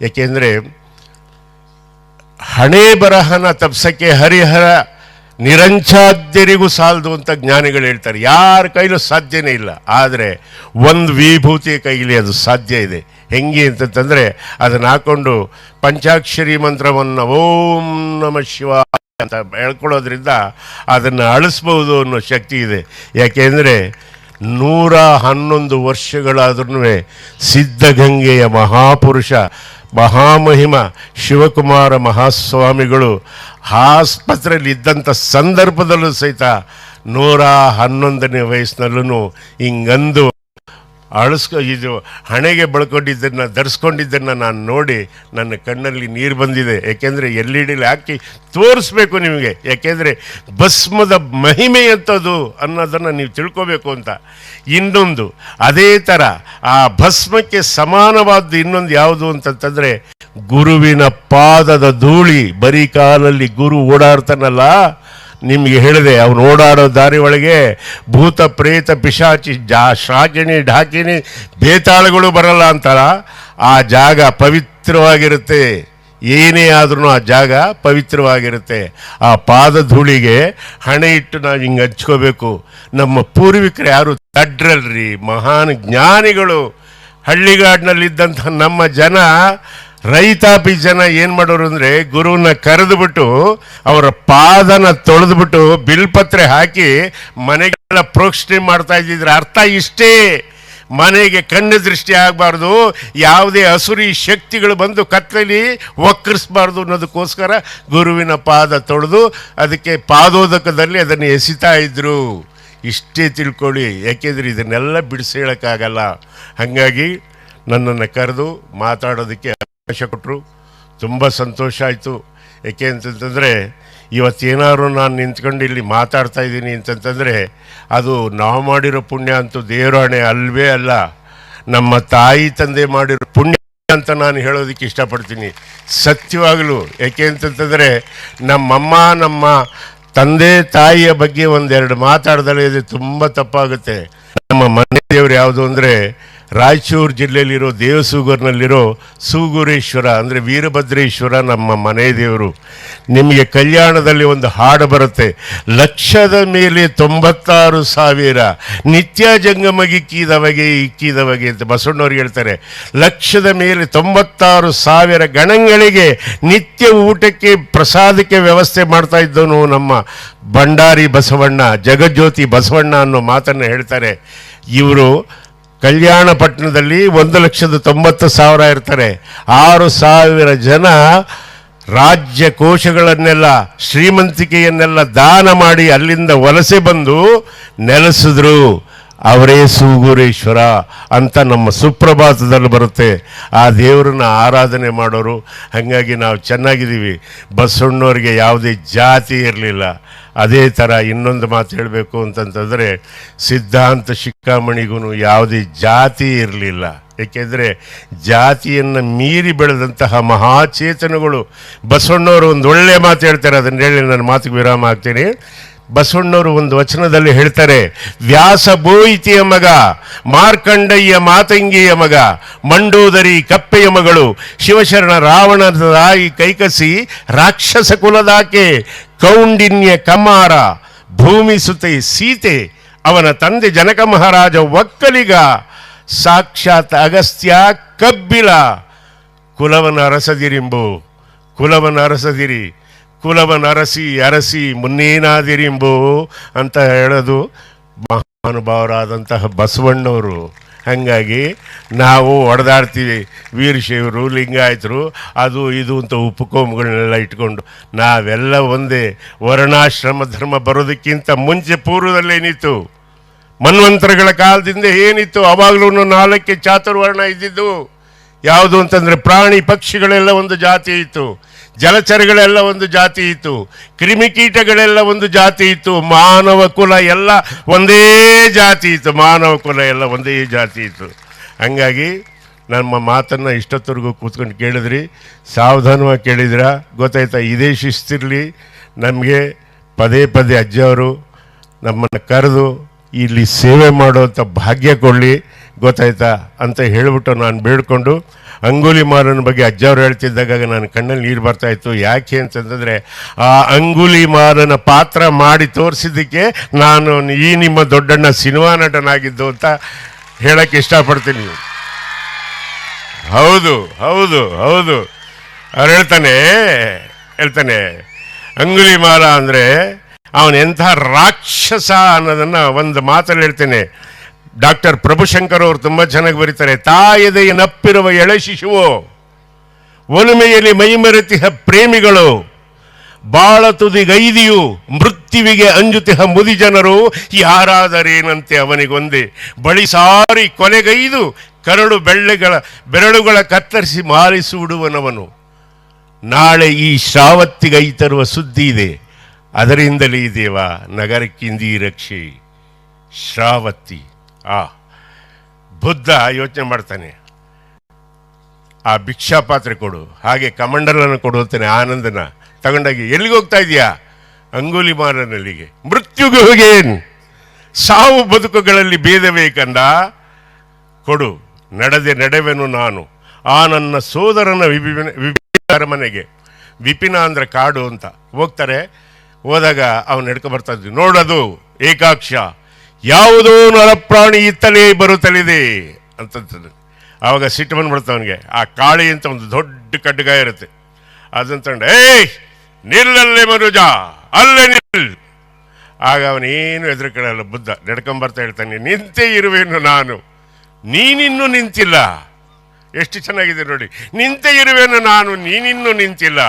ಏಕೆಂದರೆ ಹಣೆ ಬರಹನ ತಪ್ಸಕ್ಕೆ ಹರಿಹರ ನಿರಂಚಾದ್ಯರಿಗೂ ಸಾಲದು ಅಂತ ಜ್ಞಾನಿಗಳು ಹೇಳ್ತಾರೆ. ಯಾರ ಕೈಲೂ ಸಾಧ್ಯನೇ ಇಲ್ಲ. ಆದರೆ ಒಂದು ವಿಭೂತಿಯ ಕೈಲಿ ಅದು ಸಾಧ್ಯ ಇದೆ. ಹೆಂಗೆ ಅಂತಂತಂದರೆ ಅದನ್ನು ಹಾಕ್ಕೊಂಡು ಪಂಚಾಕ್ಷರಿ ಮಂತ್ರವನ್ನು ಓಂ ನಮ ಶಿವ ಅಂತ ಹೇಳ್ಕೊಳ್ಳೋದ್ರಿಂದ ಅದನ್ನು ಅಳಿಸ್ಬೋದು ಅನ್ನೋ ಶಕ್ತಿ ಇದೆ. ಯಾಕೆಂದರೆ ನೂರ ಹನ್ನೊಂದು ವರ್ಷಗಳಾದ್ರೂ ಸಿದ್ಧಗಂಗೆಯ ಮಹಾಪುರುಷ ಮಹಾಮಹಿಮ ಶಿವಕುಮಾರ ಮಹಾಸ್ವಾಮಿಗಳು ಆಸ್ಪತ್ರೆಯಲ್ಲಿ ಇದ್ದಂಥ ಸಂದರ್ಭದಲ್ಲೂ ಸಹಿತ ನೂರ ಹನ್ನೊಂದನೇ ವಯಸ್ಸಿನಲ್ಲೂ ಹಿಂಗಂದು ಅಳಿಸ್ಕೊ, ಇದು ಹಣೆಗೆ ಬಳ್ಕೊಂಡಿದ್ದನ್ನು, ಧರಿಸ್ಕೊಂಡಿದ್ದನ್ನು ನಾನು ನೋಡಿ ನನ್ನ ಕಣ್ಣಲ್ಲಿ ನೀರು ಬಂದಿದೆ. ಯಾಕೆಂದರೆ ಎಲ್ ಇ ಡಿಲಿ ಹಾಕಿ ತೋರಿಸ್ಬೇಕು ನಿಮಗೆ. ಯಾಕೆಂದರೆ ಭಸ್ಮದ ಮಹಿಮೆ ಎಂಥದ್ದು ಅನ್ನೋದನ್ನು ನೀವು ತಿಳ್ಕೋಬೇಕು ಅಂತ. ಇನ್ನೊಂದು, ಅದೇ ಥರ ಆ ಭಸ್ಮಕ್ಕೆ ಸಮಾನವಾದ್ದು ಇನ್ನೊಂದು ಯಾವುದು ಅಂತಂತಂದರೆ ಗುರುವಿನ ಪಾದದ ಧೂಳಿ. ಬರೀ ಕಾಲಲ್ಲಿ ಗುರು ಓಡಾಡ್ತಾನಲ್ಲ ನಿಮಗೆ ಹೇಳಿದೆ ಅವನು ಓಡಾಡೋ ದಾರಿ ಒಳಗೆ ಭೂತ, ಪ್ರೇತ, ಪಿಶಾಚಿ, ಜಾ ಶಾಕಿನಿ ಢಾಕಿನಿ ಬೇತಾಳಗಳು ಬರಲ್ಲ ಅಂತಾರ. ಆ ಜಾಗ ಪವಿತ್ರವಾಗಿರುತ್ತೆ. ಏನೇ ಆದ್ರೂ ಆ ಜಾಗ ಪವಿತ್ರವಾಗಿರುತ್ತೆ. ಆ ಪಾದ ಧೂಳಿಗೆ ಹಣೆ ಇಟ್ಟು ನಾವು ಹಿಂಗೆ ಹಂಚ್ಕೋಬೇಕು. ನಮ್ಮ ಪೂರ್ವಿಕರು ಯಾರು ತಡ್ರಲ್ರಿ ಮಹಾನ್ ಜ್ಞಾನಿಗಳು. ಹಳ್ಳಿಗಾಡಿನಲ್ಲಿದ್ದಂಥ ನಮ್ಮ ಜನ ರೈತಾಪಿ ಜನ ಏನು ಮಾಡೋರು ಅಂದರೆ ಗುರುವನ್ನ ಕರೆದುಬಿಟ್ಟು ಅವರ ಪಾದನ ತೊಳೆದ್ಬಿಟ್ಟು ಬಿಲ್ಪತ್ರೆ ಹಾಕಿ ಮನೆಗೆಲ್ಲ ಪ್ರೋಕ್ಷಣೆ ಮಾಡ್ತಾ ಇದ್ದಿದ್ರೆ ಅರ್ಥ ಇಷ್ಟೇ. ಮನೆಗೆ ಕಣ್ಣು ದೃಷ್ಟಿ ಆಗಬಾರ್ದು, ಯಾವುದೇ ಹಸುರಿ ಶಕ್ತಿಗಳು ಬಂದು ಕತ್ತಲಿ ಒಕ್ಕರಿಸಬಾರ್ದು ಅನ್ನೋದಕ್ಕೋಸ್ಕರ ಗುರುವಿನ ಪಾದ ತೊಳೆದು ಅದಕ್ಕೆ ಪಾದೋದಕದಲ್ಲಿ ಅದನ್ನು ಎಸಿತಾ ಇದ್ರು. ಇಷ್ಟೇ ತಿಳ್ಕೊಳ್ಳಿ, ಯಾಕೆಂದ್ರೆ ಇದನ್ನೆಲ್ಲ ಬಿಡಿಸಿ ಹೇಳೋಕ್ಕಾಗಲ್ಲ. ಹಾಗಾಗಿ ನನ್ನನ್ನು ಕರೆದು ಮಾತಾಡೋದಕ್ಕೆ ಅವಕಾಶ ಕೊಟ್ಟರು ತುಂಬ ಸಂತೋಷ ಆಯಿತು. ಯಾಕೆ ಅಂತಂತಂದರೆ, ಇವತ್ತೇನಾದ್ರು ನಾನು ನಿಂತ್ಕೊಂಡು ಇಲ್ಲಿ ಮಾತಾಡ್ತಾ ಇದ್ದೀನಿ ಅಂತಂತಂದರೆ, ಅದು ನಾವು ಮಾಡಿರೋ ಪುಣ್ಯ ಅಂತೂ ದೇವರಾಣೆ ಅಲ್ವೇ ಅಲ್ಲ. ನಮ್ಮ ತಾಯಿ ತಂದೆ ಮಾಡಿರೋ ಪುಣ್ಯ ಅಂತ ನಾನು ಹೇಳೋದಕ್ಕೆ ಇಷ್ಟಪಡ್ತೀನಿ. ಸತ್ಯವಾಗಲೂ. ಯಾಕೆ ಅಂತಂತಂದರೆ, ನಮ್ಮಮ್ಮ, ನಮ್ಮ ತಂದೆ, ತಾಯಿಯ ಬಗ್ಗೆ ಒಂದೆರಡು ಮಾತಾಡ್ದಲೇ ಇದು. ತುಂಬ ತಪ್ಪಾಗುತ್ತೆ. ನಮ್ಮ ಮನೆ ದೇವರು ಯಾವುದು ಅಂದರೆ ರಾಯಚೂರು ಜಿಲ್ಲೆಯಲ್ಲಿರೋ ದೇವಸೂಗೂರಿನಲ್ಲಿರೋ ಸೂಗೂರೇಶ್ವರ, ಅಂದರೆ ವೀರಭದ್ರೇಶ್ವರ ನಮ್ಮ ಮನೆ ದೇವರು, ನಿಮಗೆ ಕಲ್ಯಾಣದಲ್ಲಿ ಒಂದು ಹಾಡು ಬರುತ್ತೆ. ಲಕ್ಷದ ಮೇಲೆ ತೊಂಬತ್ತಾರು ಸಾವಿರ, ನಿತ್ಯ ಜಂಗಮಗಿಕ್ಕಿದವಗೆ ಇಕ್ಕಿದವಗೆ ಅಂತ ಬಸವಣ್ಣವ್ರು ಹೇಳ್ತಾರೆ. ಲಕ್ಷದ ಮೇಲೆ ತೊಂಬತ್ತಾರು ಸಾವಿರ ಗಣಗಳಿಗೆ ನಿತ್ಯ ಊಟಕ್ಕೆ, ಪ್ರಸಾದಕ್ಕೆ ವ್ಯವಸ್ಥೆ ಮಾಡ್ತಾ ಇದ್ದವನು ನಮ್ಮ ಭಂಡಾರಿ ಬಸವಣ್ಣ, ಜಗಜ್ಯೋತಿ ಬಸವಣ್ಣ ಅನ್ನೋ ಮಾತನ್ನು ಹೇಳ್ತಾರೆ. ಇವರು ಕಲ್ಯಾಣ ಪಟ್ಟಣದಲ್ಲಿ ಒಂದು ಲಕ್ಷದ ತೊಂಬತ್ತು ಸಾವಿರ ಇರ್ತಾರೆ. ಆರು ಸಾವಿರ ಜನ ರಾಜ್ಯ ಕೋಶಗಳನ್ನೆಲ್ಲ, ಶ್ರೀಮಂತಿಕೆಯನ್ನೆಲ್ಲ ದಾನ ಮಾಡಿ ಅಲ್ಲಿಂದ ವಲಸೆ ಬಂದು ನೆಲೆಸಿದ್ರು. ಅವರೇ ಸೂಗೂರೇಶ್ವರ ಅಂತ ನಮ್ಮ ಸುಪ್ರಭಾತದಲ್ಲಿ ಬರುತ್ತೆ. ಆ ದೇವರನ್ನ ಆರಾಧನೆ ಮಾಡೋರು. ಹಾಗಾಗಿ ನಾವು ಚೆನ್ನಾಗಿದ್ದೀವಿ. ಬಸವಣ್ಣವ್ರಿಗೆ ಯಾವುದೇ ಜಾತಿ ಇರಲಿಲ್ಲ. ಅದೇ ಥರ ಇನ್ನೊಂದು ಮಾತು ಹೇಳಬೇಕು ಅಂತಂತಂದರೆ ಸಿದ್ಧಾಂತ ಶಿಕ್ಕಾಮಣಿಗೂ ಯಾವುದೇ ಜಾತಿ ಇರಲಿಲ್ಲ. ಏಕೆಂದರೆ ಜಾತಿಯನ್ನು ಮೀರಿ ಬೆಳೆದಂತಹ ಮಹಾಚೇತನಗಳು ಬಸವಣ್ಣವರು ಒಂದು ಒಳ್ಳೆಯ ಮಾತು ಹೇಳ್ತಾರೆ. ಅದನ್ನು ಹೇಳಿ ನನ್ನ ಮಾತಿಗೆ ವಿರಾಮ ಆಗ್ತೀನಿ ಬಸವಣ್ಣವರು ಒಂದು ವಚನದಲ್ಲಿ ಹೇಳ್ತಾರೆ, ವ್ಯಾಸ ಬೋಯಿತಿಯ ಮಗ, ಮಾರ್ಕಂಡಯ್ಯ ಮಾತಂಗಿಯ ಮಗ, ಮಂಡೋದರಿ ಕಪ್ಪೆಯ ಮಗಳು, ಶಿವಶರಣ ರಾವಣದ ರಾಯಿ ಕೈಕಸಿ ರಾಕ್ಷಸ ಕುಲದಾಕೆ, ಕೌಂಡಿನ್ಯ ಕಮಾರ, ಭೂಮಿ ಸುತೆ ಸೀತೆ, ಅವನ ತಂದೆ ಜನಕ ಮಹಾರಾಜ ಒಕ್ಕಲಿಗ, ಸಾಕ್ಷಾತ್ ಅಗಸ್ತ್ಯ ಕಬ್ಬಿಲ, ಕುಲವನ ಅರಸದಿರಿಂಬು, ಕುಲವನ ಅರಸದಿರಿ ಕುಲವನ ಅರಸಿ ಅರಸಿ ಮುನ್ನೇನಾದಿರಿಂಬು ಅಂತ ಹೇಳೋದು ಮಹಾನುಭಾವರಾದಂತಹ ಬಸವಣ್ಣವರು. ಹಾಗಾಗಿ ನಾವು ಹೊಡೆದಾಡ್ತೀವಿ. ವೀರಶೈವರು, ಲಿಂಗಾಯತರು, ಅದು ಇದು ಅಂತ ಉಪಕೋಮಗಳನ್ನೆಲ್ಲ ಇಟ್ಕೊಂಡು ನಾವೆಲ್ಲ ಒಂದೇ ವರ್ಣಾಶ್ರಮ ಧರ್ಮ ಬರೋದಕ್ಕಿಂತ ಮುಂಚೆ ಪೂರ್ವದಲ್ಲೇನಿತ್ತು ಮನ್ವಂತರಗಳ ಕಾಲದಿಂದ ಏನಿತ್ತು? ಅವಾಗಲೂ ನಾಲ್ಕೆ ಚಾತುರ್ವರ್ಣ ಇದ್ದಿದ್ದು. ಯಾವುದು ಅಂತಂದರೆ ಪ್ರಾಣಿ ಪಕ್ಷಿಗಳೆಲ್ಲ ಒಂದು ಜಾತಿ ಇತ್ತು. ಜಲಚರಗಳೆಲ್ಲ ಒಂದು ಜಾತಿ ಇತ್ತು, ಕ್ರಿಮಿಕೀಟಗಳೆಲ್ಲ ಒಂದು ಜಾತಿ ಇತ್ತು, ಮಾನವ ಕುಲ ಎಲ್ಲ ಒಂದೇ ಜಾತಿ ಇತ್ತು, ಮಾನವ ಕುಲ ಎಲ್ಲ ಒಂದೇ ಜಾತಿ ಇತ್ತು. ಹಂಗಾಗಿ ನಮ್ಮ ಮಾತನ್ನು ಇಷ್ಟೊತ್ತವರೆಗೂ ಕೂತ್ಕೊಂಡು ಕೇಳಿದ್ರಿ, ಸಾವಧಾನವಾಗಿ ಕೇಳಿದ್ರ? ಗೊತ್ತಾಯ್ತಾ, ಇದೇ ಶಿಸ್ತಿರಲಿ, ನಮಗೆ ಪದೇ ಪದೇ ಅಜ್ಜವರು ನಮ್ಮನ್ನು ಕರೆದು ಇಲ್ಲಿ ಸೇವೆ ಮಾಡುವಂಥ ಭಾಗ್ಯ ಕೊಡಲಿ, ಗೊತ್ತಾಯ್ತಾ ಅಂತ ಹೇಳಿಬಿಟ್ಟು ನಾನು ಬೇಡ್ಕೊಂಡು ಅಂಗುಲಿ ಮಾರನ ಬಗ್ಗೆ ಅಜ್ಜವ್ರು ಹೇಳ್ತಿದ್ದಾಗ ನಾನು ಕಣ್ಣಲ್ಲಿ ನೀರು ಬರ್ತಾ ಇತ್ತು. ಯಾಕೆ ಅಂತಂದರೆ, ಆ ಅಂಗುಲಿ ಮಾರನ ಪಾತ್ರ ಮಾಡಿ ತೋರಿಸಿದ್ದಕ್ಕೆ ನಾನು ಈ ನಿಮ್ಮ ದೊಡ್ಡಣ್ಣ ಸಿನಿಮಾ ನಟನಾಗಿದ್ದು ಅಂತ ಹೇಳಕ್ಕೆ ಇಷ್ಟಪಡ್ತೀನಿ. ಹೌದು ಹೌದು ಹೌದು. ಅವ್ರು ಹೇಳ್ತಾನೆ ಹೇಳ್ತಾನೆ, ಅಂಗುಲಿ ಮಾರ ಅಂದರೆ ಅವನು ಎಂಥ ರಾಕ್ಷಸ ಅನ್ನೋದನ್ನು ಒಂದು ಮಾತಲ್ಲಿ ಹೇಳ್ತೇನೆ. ಡಾಕ್ಟರ್ ಪ್ರಭುಶಂಕರ್ ಅವರು ತುಂಬ ಚೆನ್ನಾಗಿ ಬರೀತಾರೆ ತಾಯದೆಯ ನಪ್ಪಿರುವ ಎಳೆ ಶಿಶುವು, ಒಲುಮೆಯಲ್ಲಿ ಮೈಮರೆತಿಹ ಪ್ರೇಮಿಗಳು, ಬಾಳ ತುದಿಗೈದಿಯು ಮೃತ್ಯುವಿಗೆ ಅಂಜುತಿಹ ಮುದಿ ಜನರು, ಯಾರಾದರೇನಂತೆ ಅವನಿಗೊಂದೆ, ಬಳಿ ಸಾರಿ ಕೊಲೆಗೈದು ಕರಡು ಬೆಳ್ಳೆಗಳ, ಬೆರಳುಗಳ ಕತ್ತರಿಸಿ ಮಾರಿಸುಡುವನವನು ನಾಳೆ ಈ ಶ್ರಾವತ್ತಿಗೈ ತರುವ ಸುದ್ದಿ ಇದೆ. ಅದರಿಂದಲೇ ದೇವ, ನಗರಕ್ಕಿಂದಿ ರಕ್ಷೆ ಶ್ರಾವತಿ ಆ, ಬುದ್ಧ ಯೋಚನೆ ಮಾಡ್ತಾನೆ. ಆ ಭಿಕ್ಷಾ ಪಾತ್ರೆ ಕೊಡು, ಹಾಗೆ ಕಮಂಡಲನ್ನು ಕೊಡು ಆನಂದನ. ತಗೊಂಡಾಗಿ ಎಲ್ಲಿಗೆ ಹೋಗ್ತಾ ಇದೆಯಾ ಅಂಗುಲಿ ಮಾರನಲ್ಲಿಗೆ. ಮೃತ್ಯುಗೆ ಹೋಗೇನು? ಸಾವು ಬದುಕುಗಳಲ್ಲಿ ಭೇದ ಕಂದ? ಕೊಡು, ನಡೆದೆ, ನಡೆವೆನು ನಾನು. ಆ ನನ್ನ ಸೋದರನ ವಿಭಿನ್ನ ಮನೆಗೆ ವಿಪಿನ ಅಂದ್ರೆ ಕಾಡು ಅಂತ. ಹೋಗ್ತಾರೆ, ಹೋದಾಗ ಅವನು ನಡ್ಕೊ ಬರ್ತಾ ಇದ್ವಿ ನೋಡೋದು ಏಕಾಕ್ಷ. ಯಾವುದೋ ನರಪ್ರಾಣಿ ಇತ್ತಲೇ ಬರುತ್ತಲಿದೆ ಅಂತಂತಾನೆ ಆವಾಗ ಸಿಟ್ಟು ಬಂದ್ಬಿಡುತ್ತೆ ಅವನಿಗೆ. ಆ ಕಾಳಿ ಅಂತ ಒಂದು ದೊಡ್ಡ ಕಡ್ಡಗ ಇರುತ್ತೆ. ಅದನ್ನ ತಗೊಂಡು ಏಯ್, ನಿಲ್ಲಲ್ಲೇ ಮನುಜ, ಅಲ್ಲೇ ನಿಲ್. ಆಗ ಅವನೇನು ಹೆದರ್ಕೊಳ್ಳಲ್ಲ ಬುದ್ಧ, ನಡ್ಕೊಂಬರ್ತಾ ಹೇಳ್ತಾನೆ, ನಿಂತೇ ಇರುವೆನು ನಾನು. ನೀನಿನ್ನೂ ನಿಂತಿಲ್ಲ. ಎಷ್ಟು ಚೆನ್ನಾಗಿದೆ ನೋಡಿ. ನಿಂತೇ ಇರುವೆನು ನಾನು, ನೀನಿನ್ನೂ ನಿಂತಿಲ್ಲ.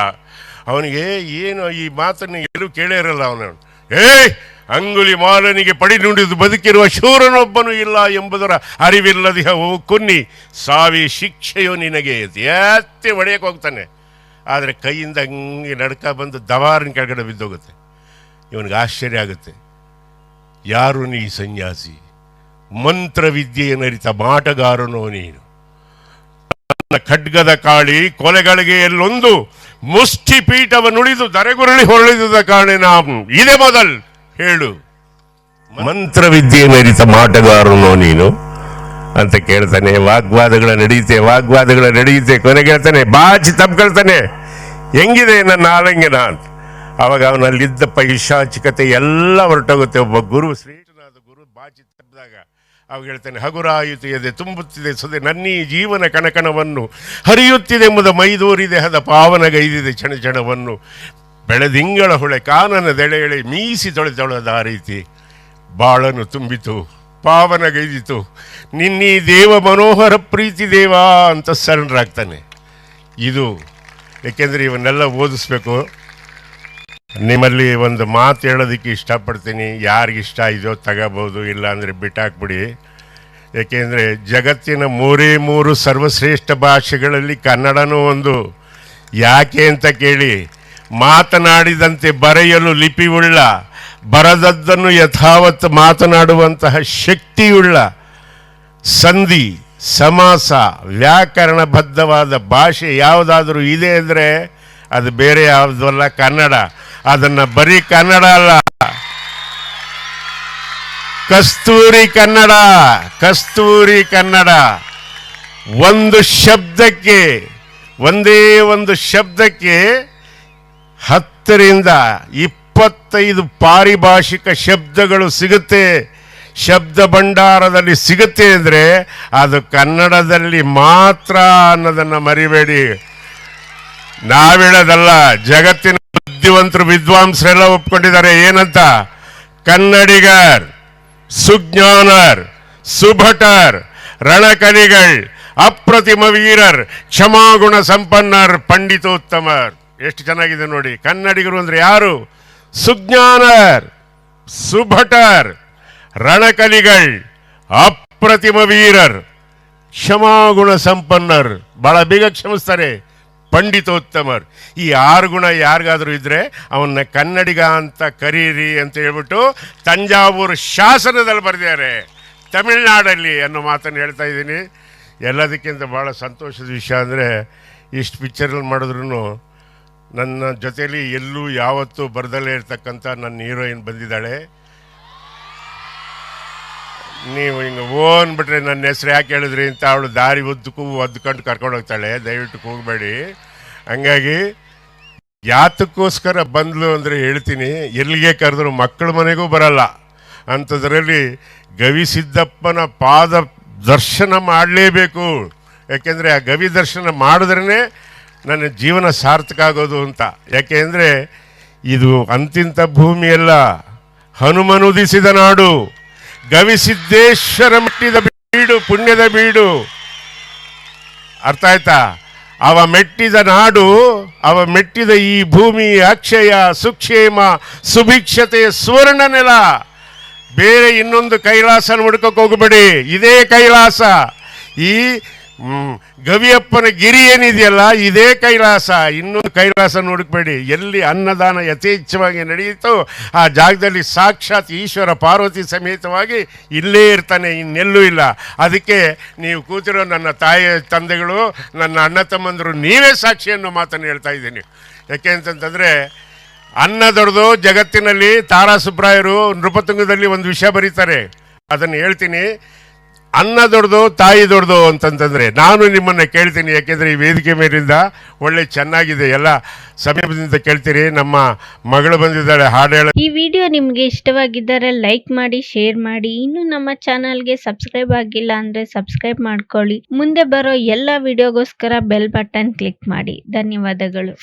ಅವನಿಗೆ ಏನು ಈ ಮಾತನ್ನು ಎಲ್ಲೂ ಕೇಳೇ ಇರಲ್ಲ ಅವನು. ಏ ಅಂಗುಲಿ ಮಾಲನಿಗೆ ಪಡಿ ನುಡಿದು ಬದುಕಿರುವ ಶೂರನೊಬ್ಬನು ಇಲ್ಲ ಎಂಬುದರ ಅರಿವಿಲ್ಲದಿಹ ಓ ಕುನ್ನಿ, ಸಾವಿ ಶಿಕ್ಷೆಯು ನಿನಗೆ ಎತ್ತಿ ಒಡೆಯಕ್ಕೆ ಹೋಗ್ತಾನೆ. ಆದರೆ ಕೈಯಿಂದ ಹಂಗೆ ನಡ್ಕ ಬಂದು ದವಾರನ ಕೆಳಗಡೆ ಬಿದ್ದೋಗುತ್ತೆ. ಇವನಿಗೆ ಆಶ್ಚರ್ಯ ಆಗುತ್ತೆ. ಯಾರು ನೀ ಸನ್ಯಾಸಿ? ಮಂತ್ರವಿದ್ಯೆಯನ್ನರಿತ ಮಾಟಗಾರನೋ ನೀನು? ಖಡ್ಗದ ಕಾಳಿ ಕೊಲೆಗಳಿಗೆ ಎಲ್ಲೊಂದು ಮುಷ್ಟಿ ಪೀಠವನ್ನುಳಿದು ದರೆಗುರುಳಿ ಹೊರಳಿದ ಕಾರಣ ಇದೇ ಮೊದಲ್. ಹೇಳು. ಮಂತ್ರವಿದ್ಯೆಯನ್ನರಿತ ಮಾಟಗಾರನೋ ನೀನು? ಅಂತ ಕೇಳ್ತಾನೆ, ವಾಗ್ವಾದಗಳ ನಡೆಯುತ್ತೆ ವಾಗ್ವಾದಗಳ ನಡೆಯುತ್ತೆ, ಕೊನೆ ಕೇಳ್ತಾನೆ ಬಾಚಿ ತಪ್ಕೊಳ್ತಾನೆ ಹೆಂಗಿದೆ ನನ್ನ ಆಲಂಗನ ಅವಾಗ ಅವನಲ್ಲಿದ್ದ ಪೈಶಾಚಿಕತೆ ಎಲ್ಲ ಹೊರಟೋಗುತ್ತೆ. ಒಬ್ಬ ಗುರು ತಪ್ಪಿದಾಗ ಅವಾಗ ಹೇಳ್ತೇನೆ ಹಗುರಾಯಿತು ಎದೆ ತುಂಬುತ್ತಿದೆ ಸದೆ, ನನ್ನೀ ಜೀವನ ಕಣಕಣವನ್ನು ಹರಿಯುತ್ತಿದೆ ಎಂಬುದ ಮೈದೂರಿದೆ ಹದ ಪಾವನಗೈದಿದೆ ಕ್ಷಣ ಕ್ಷಣವನ್ನು. ಬೆಳೆದಿಂಗಳ ಹೊಳೆ ಕಾನನದೆಳೆಯಳೆ ಮೀಸಿ ತೊಳೆದೊಳದ ಆ ರೀತಿ ಬಾಳನು ತುಂಬಿತು, ಪಾವನಗೈದಿತು. ನಿನ್ನೀ ದೇವ ಮನೋಹರ ಪ್ರೀತಿ ದೇವ ಅಂತ ಸರಣರಾಗ್ತಾನೆ. ಇದು, ಏಕೆಂದರೆ ಇವನ್ನೆಲ್ಲ ಓದಿಸ್ಬೇಕು. ನಿಮ್ಮಲ್ಲಿ ಒಂದು ಮಾತು ಹೇಳೋದಕ್ಕೆ ಇಷ್ಟಪಡ್ತೀನಿ. ಯಾರಿಗಿಷ್ಟ ಇದೆಯೋ ತಗೋಬೋದು ಇಲ್ಲ ಅಂದರೆ ಬಿಟ್ಟಾಕ್ಬಿಡಿ. ಏಕೆಂದರೆ ಜಗತ್ತಿನ ಮೂರೇ ಮೂರು ಸರ್ವಶ್ರೇಷ್ಠ ಭಾಷೆಗಳಲ್ಲಿ ಕನ್ನಡನೂ ಒಂದು. ಯಾಕೆ ಅಂತ ಕೇಳಿ, ಮಾತನಾಡಿದಂತೆ ಬರೆಯಲು ಲಿಪಿಯುಳ್ಳ, ಬರದದ್ದನ್ನು ಯಥಾವತ್ತು ಮಾತನಾಡುವಂತಹ ಶಕ್ತಿಯುಳ್ಳ ಸಂಧಿ, ಸಮಾಸ, ವ್ಯಾಕರಣಬದ್ಧವಾದ ಭಾಷೆ ಯಾವುದಾದರೂ ಇದೆ ಅಂದರೆ ಅದು ಬೇರೆ ಯಾವುದಲ್ಲ ಕನ್ನಡ. ಅದನ್ನು ಬರೀ ಕನ್ನಡ ಅಲ್ಲ. ಕಸ್ತೂರಿ ಕನ್ನಡ ಕಸ್ತೂರಿ ಕನ್ನಡ. ಒಂದು ಶಬ್ದಕ್ಕೆ, ಒಂದೇ ಒಂದು ಶಬ್ದಕ್ಕೆ ಹತ್ತರಿಂದ ಇಪ್ಪತ್ತೈದು ಪಾರಿಭಾಷಿಕ ಶಬ್ದಗಳು ಸಿಗುತ್ತೆ. ಶಬ್ದ ಭಂಡಾರದಲ್ಲಿ ಸಿಗುತ್ತೆ ಅಂದರೆ ಅದು ಕನ್ನಡದಲ್ಲಿ ಮಾತ್ರ ಅನ್ನೋದನ್ನು ಮರಿಬೇಡಿ. ನಾವೇಳೋದಲ್ಲ, ಜಗತ್ತಿನ ಬುದ್ಧಿವಂತರು, ವಿದ್ವಾಂಸರೆಲ್ಲ ಒಪ್ಕೊಂಡಿದ್ದಾರೆ. ಏನಂತ? ಕನ್ನಡಿಗರ್, ಸುಜ್ಞಾನರ್, ಸುಭಟರ್ ರಣಕಲಿಗಳ್ ಅಪ್ರತಿಮ ವೀರರ್, ಕ್ಷಮಾಗುಣ ಸಂಪನ್ನರ್, ಪಂಡಿತೋತ್ತಮರ್. ಎಷ್ಟು ಚೆನ್ನಾಗಿದೆ ನೋಡಿ. ಕನ್ನಡಿಗರು ಅಂದ್ರೆ ಯಾರು? ಸುಜ್ಞಾನರ್, ಸುಭಟರ್ ರಣಕಲಿಗಳ್ ಅಪ್ರತಿಮ ವೀರರ್, ಕ್ಷಮಾಗುಣ ಸಂಪನ್ನರ್. ಬಹಳ ಬೇಗ ಕ್ಷಮಿಸ್ತಾರೆ. ಪಂಡಿತೋತ್ತಮರ್. ಈ ಆರು ಗುಣ ಯಾರಿಗಾದರೂ ಇದ್ದರೆ ಅವನ್ನ ಕನ್ನಡಿಗ ಅಂತ ಕರೀರಿ ಅಂತ ಹೇಳ್ಬಿಟ್ಟು ತಂಜಾವೂರು ಶಾಸನದಲ್ಲಿ ಬರೆದಿದ್ದಾರೆ. ತಮಿಳ್ನಾಡಲ್ಲಿ ಅನ್ನೋ ಮಾತನ್ನು ಹೇಳ್ತಾ ಇದ್ದೀನಿ. ಎಲ್ಲದಕ್ಕಿಂತ ಭಾಳ ಸಂತೋಷದ ವಿಷಯ ಅಂದರೆ ಇಷ್ಟು ಪಿಕ್ಚರಲ್ಲಿ ಮಾಡಿದ್ರು ನನ್ನ ಜೊತೆಯಲ್ಲಿ ಎಲ್ಲೂ ಯಾವತ್ತೂ ಬರದಲ್ಲೇ ಇರ್ತಕ್ಕಂಥ ನನ್ನ ಹೀರೋಯಿನ್ ಬಂದಿದ್ದಾಳೆ. ನೀವು ಹಿಂಗೆ ಓ ಅಂದ್ಬಿಟ್ರೆ ನನ್ನ ಹೆಸ್ರು ಯಾಕೆ ಹೇಳಿದ್ರಿ ಅಂತ ಅವಳು ದಾರಿ ಉದ್ದಕ್ಕೂ ಒದ್ಕೊಂಡು ಕರ್ಕೊಂಡು ಹೋಗ್ತಾಳೆ. ದಯವಿಟ್ಟು ಕೂಗಬೇಡಿ. ಹಂಗಾಗಿ ಯಾತಕ್ಕೋಸ್ಕರ ಬಂದ್ಲು ಅಂದರೆ ಹೇಳ್ತೀನಿ, ಎಲ್ಲಿಗೆ ಕರೆದ್ರು ಮಕ್ಕಳ ಮನೆಗೂ ಬರಲ್ಲ. ಅಂಥದ್ರಲ್ಲಿ ಗವಿಸಿದ್ದಪ್ಪನ ಪಾದ ದರ್ಶನ ಮಾಡಲೇಬೇಕು. ಯಾಕೆಂದರೆ ಆ ಗವಿ ದರ್ಶನ ಮಾಡಿದ್ರೇ ನನ್ನ ಜೀವನ ಸಾರ್ಥಕ ಆಗೋದು ಅಂತ. ಯಾಕೆಂದರೆ ಇದು ಅಂತಿಂತ ಭೂಮಿಯಲ್ಲ. ಹನುಮನುದಿಸಿದ ನಾಡು. ಗವಿಸಿದ್ದೇಶ್ವರ ಮೆಟ್ಟಿದ ಬೀಡು, ಪುಣ್ಯದ ಬೀಡು. ಅರ್ಥ ಆಯ್ತಾ? ಅವ ಮೆಟ್ಟಿದ ನಾಡು, ಅವ ಮೆಟ್ಟಿದ ಈ ಭೂಮಿ, ಅಕ್ಷಯ, ಸುಕ್ಷೇಮ ಸುಭಿಕ್ಷತೆ ಸುವರ್ಣ ನೆಲ. ಬೇರೆ ಇನ್ನೊಂದು ಕೈಲಾಸ ಹುಡುಕಕ್ಕೆ ಹೋಗಬೇಡಿ. ಇದೇ ಕೈಲಾಸ. ಈ ಗವಿಯಪ್ಪನ ಗಿರಿ ಏನಿದೆಯಲ್ಲ, ಇದೇ ಕೈಲಾಸ. ಇನ್ನೊಂದು ಕೈಲಾಸ ನೋಡಿಕಬೇಡಿ ಎಲ್ಲಿ ಅನ್ನದಾನ ಯಥೇಚ್ಛವಾಗಿ ನಡೆಯಿತೋ, ಆ ಜಾಗದಲ್ಲಿ ಸಾಕ್ಷಾತ್ ಈಶ್ವರ ಪಾರ್ವತಿ ಸಮೇತವಾಗಿ ಇಲ್ಲೇ ಇರ್ತಾನೆ, ಇನ್ನೆಲ್ಲೂ ಇಲ್ಲ. ಅದಕ್ಕೆ ನೀವು ಕೂತಿರೋ ನನ್ನ ತಾಯಿ, ತಂದೆಗಳು, ನನ್ನ ಅಣ್ಣ ತಮ್ಮಂದರು, ನೀವೇ ಸಾಕ್ಷಿ ಅನ್ನೋ ಮಾತನ್ನು ಹೇಳ್ತಾ ಇದ್ದೀನಿ. ಯಾಕೆ ಅಂತಂತಂದರೆ, ಅನ್ನ ದೊಡ್ದು ಜಗತ್ತಿನಲ್ಲಿ ತಾರಾ ಸುಬ್ರಾಯರು ನೃಪತುಂಗದಲ್ಲಿ ಒಂದು ವಿಷಯ ಬರೀತಾರೆ. ಅದನ್ನು ಹೇಳ್ತೀನಿ. ಅನ್ನ ದೊಡ್ದು ತಾಯಿ ದೊಡ್ದು ಅಂತಂತಂದ್ರೆ ನಾನು ನಿಮ್ಮನ್ನ ಕೇಳ್ತೀನಿ, ಯಾಕೆಂದರೆ ಈ ವೇದಿಕೆ ಮೇಲಿಂದ ಒಳ್ಳೆ ಚೆನ್ನಾಗಿದೆ. ಎಲ್ಲ ಸಮೀಪದಿಂದ ಕೇಳ್ತೀರಿ, ನಮ್ಮ ಮಗಳು ಬಂದಿದ್ದಾಳೆ, ಹಾಡು ಹೇಳ. ಈ ವಿಡಿಯೋ ನಿಮಗೆ ಇಷ್ಟವಾಗಿದ್ದರೆ ಲೈಕ್ ಮಾಡಿ, ಶೇರ್ ಮಾಡಿ. ಇನ್ನು ನಮ್ಮ ಚಾನಲ್ಗೆ ಸಬ್ಸ್ಕ್ರೈಬ್ ಆಗಿಲ್ಲ ಅಂದ್ರೆ ಸಬ್ಸ್ಕ್ರೈಬ್ ಮಾಡ್ಕೊಳ್ಳಿ. ಮುಂದೆ ಬರೋ ಎಲ್ಲ ವಿಡಿಯೋಗೋಸ್ಕರ ಬೆಲ್ ಬಟನ್ ಕ್ಲಿಕ್ ಮಾಡಿ. ಧನ್ಯವಾದಗಳು.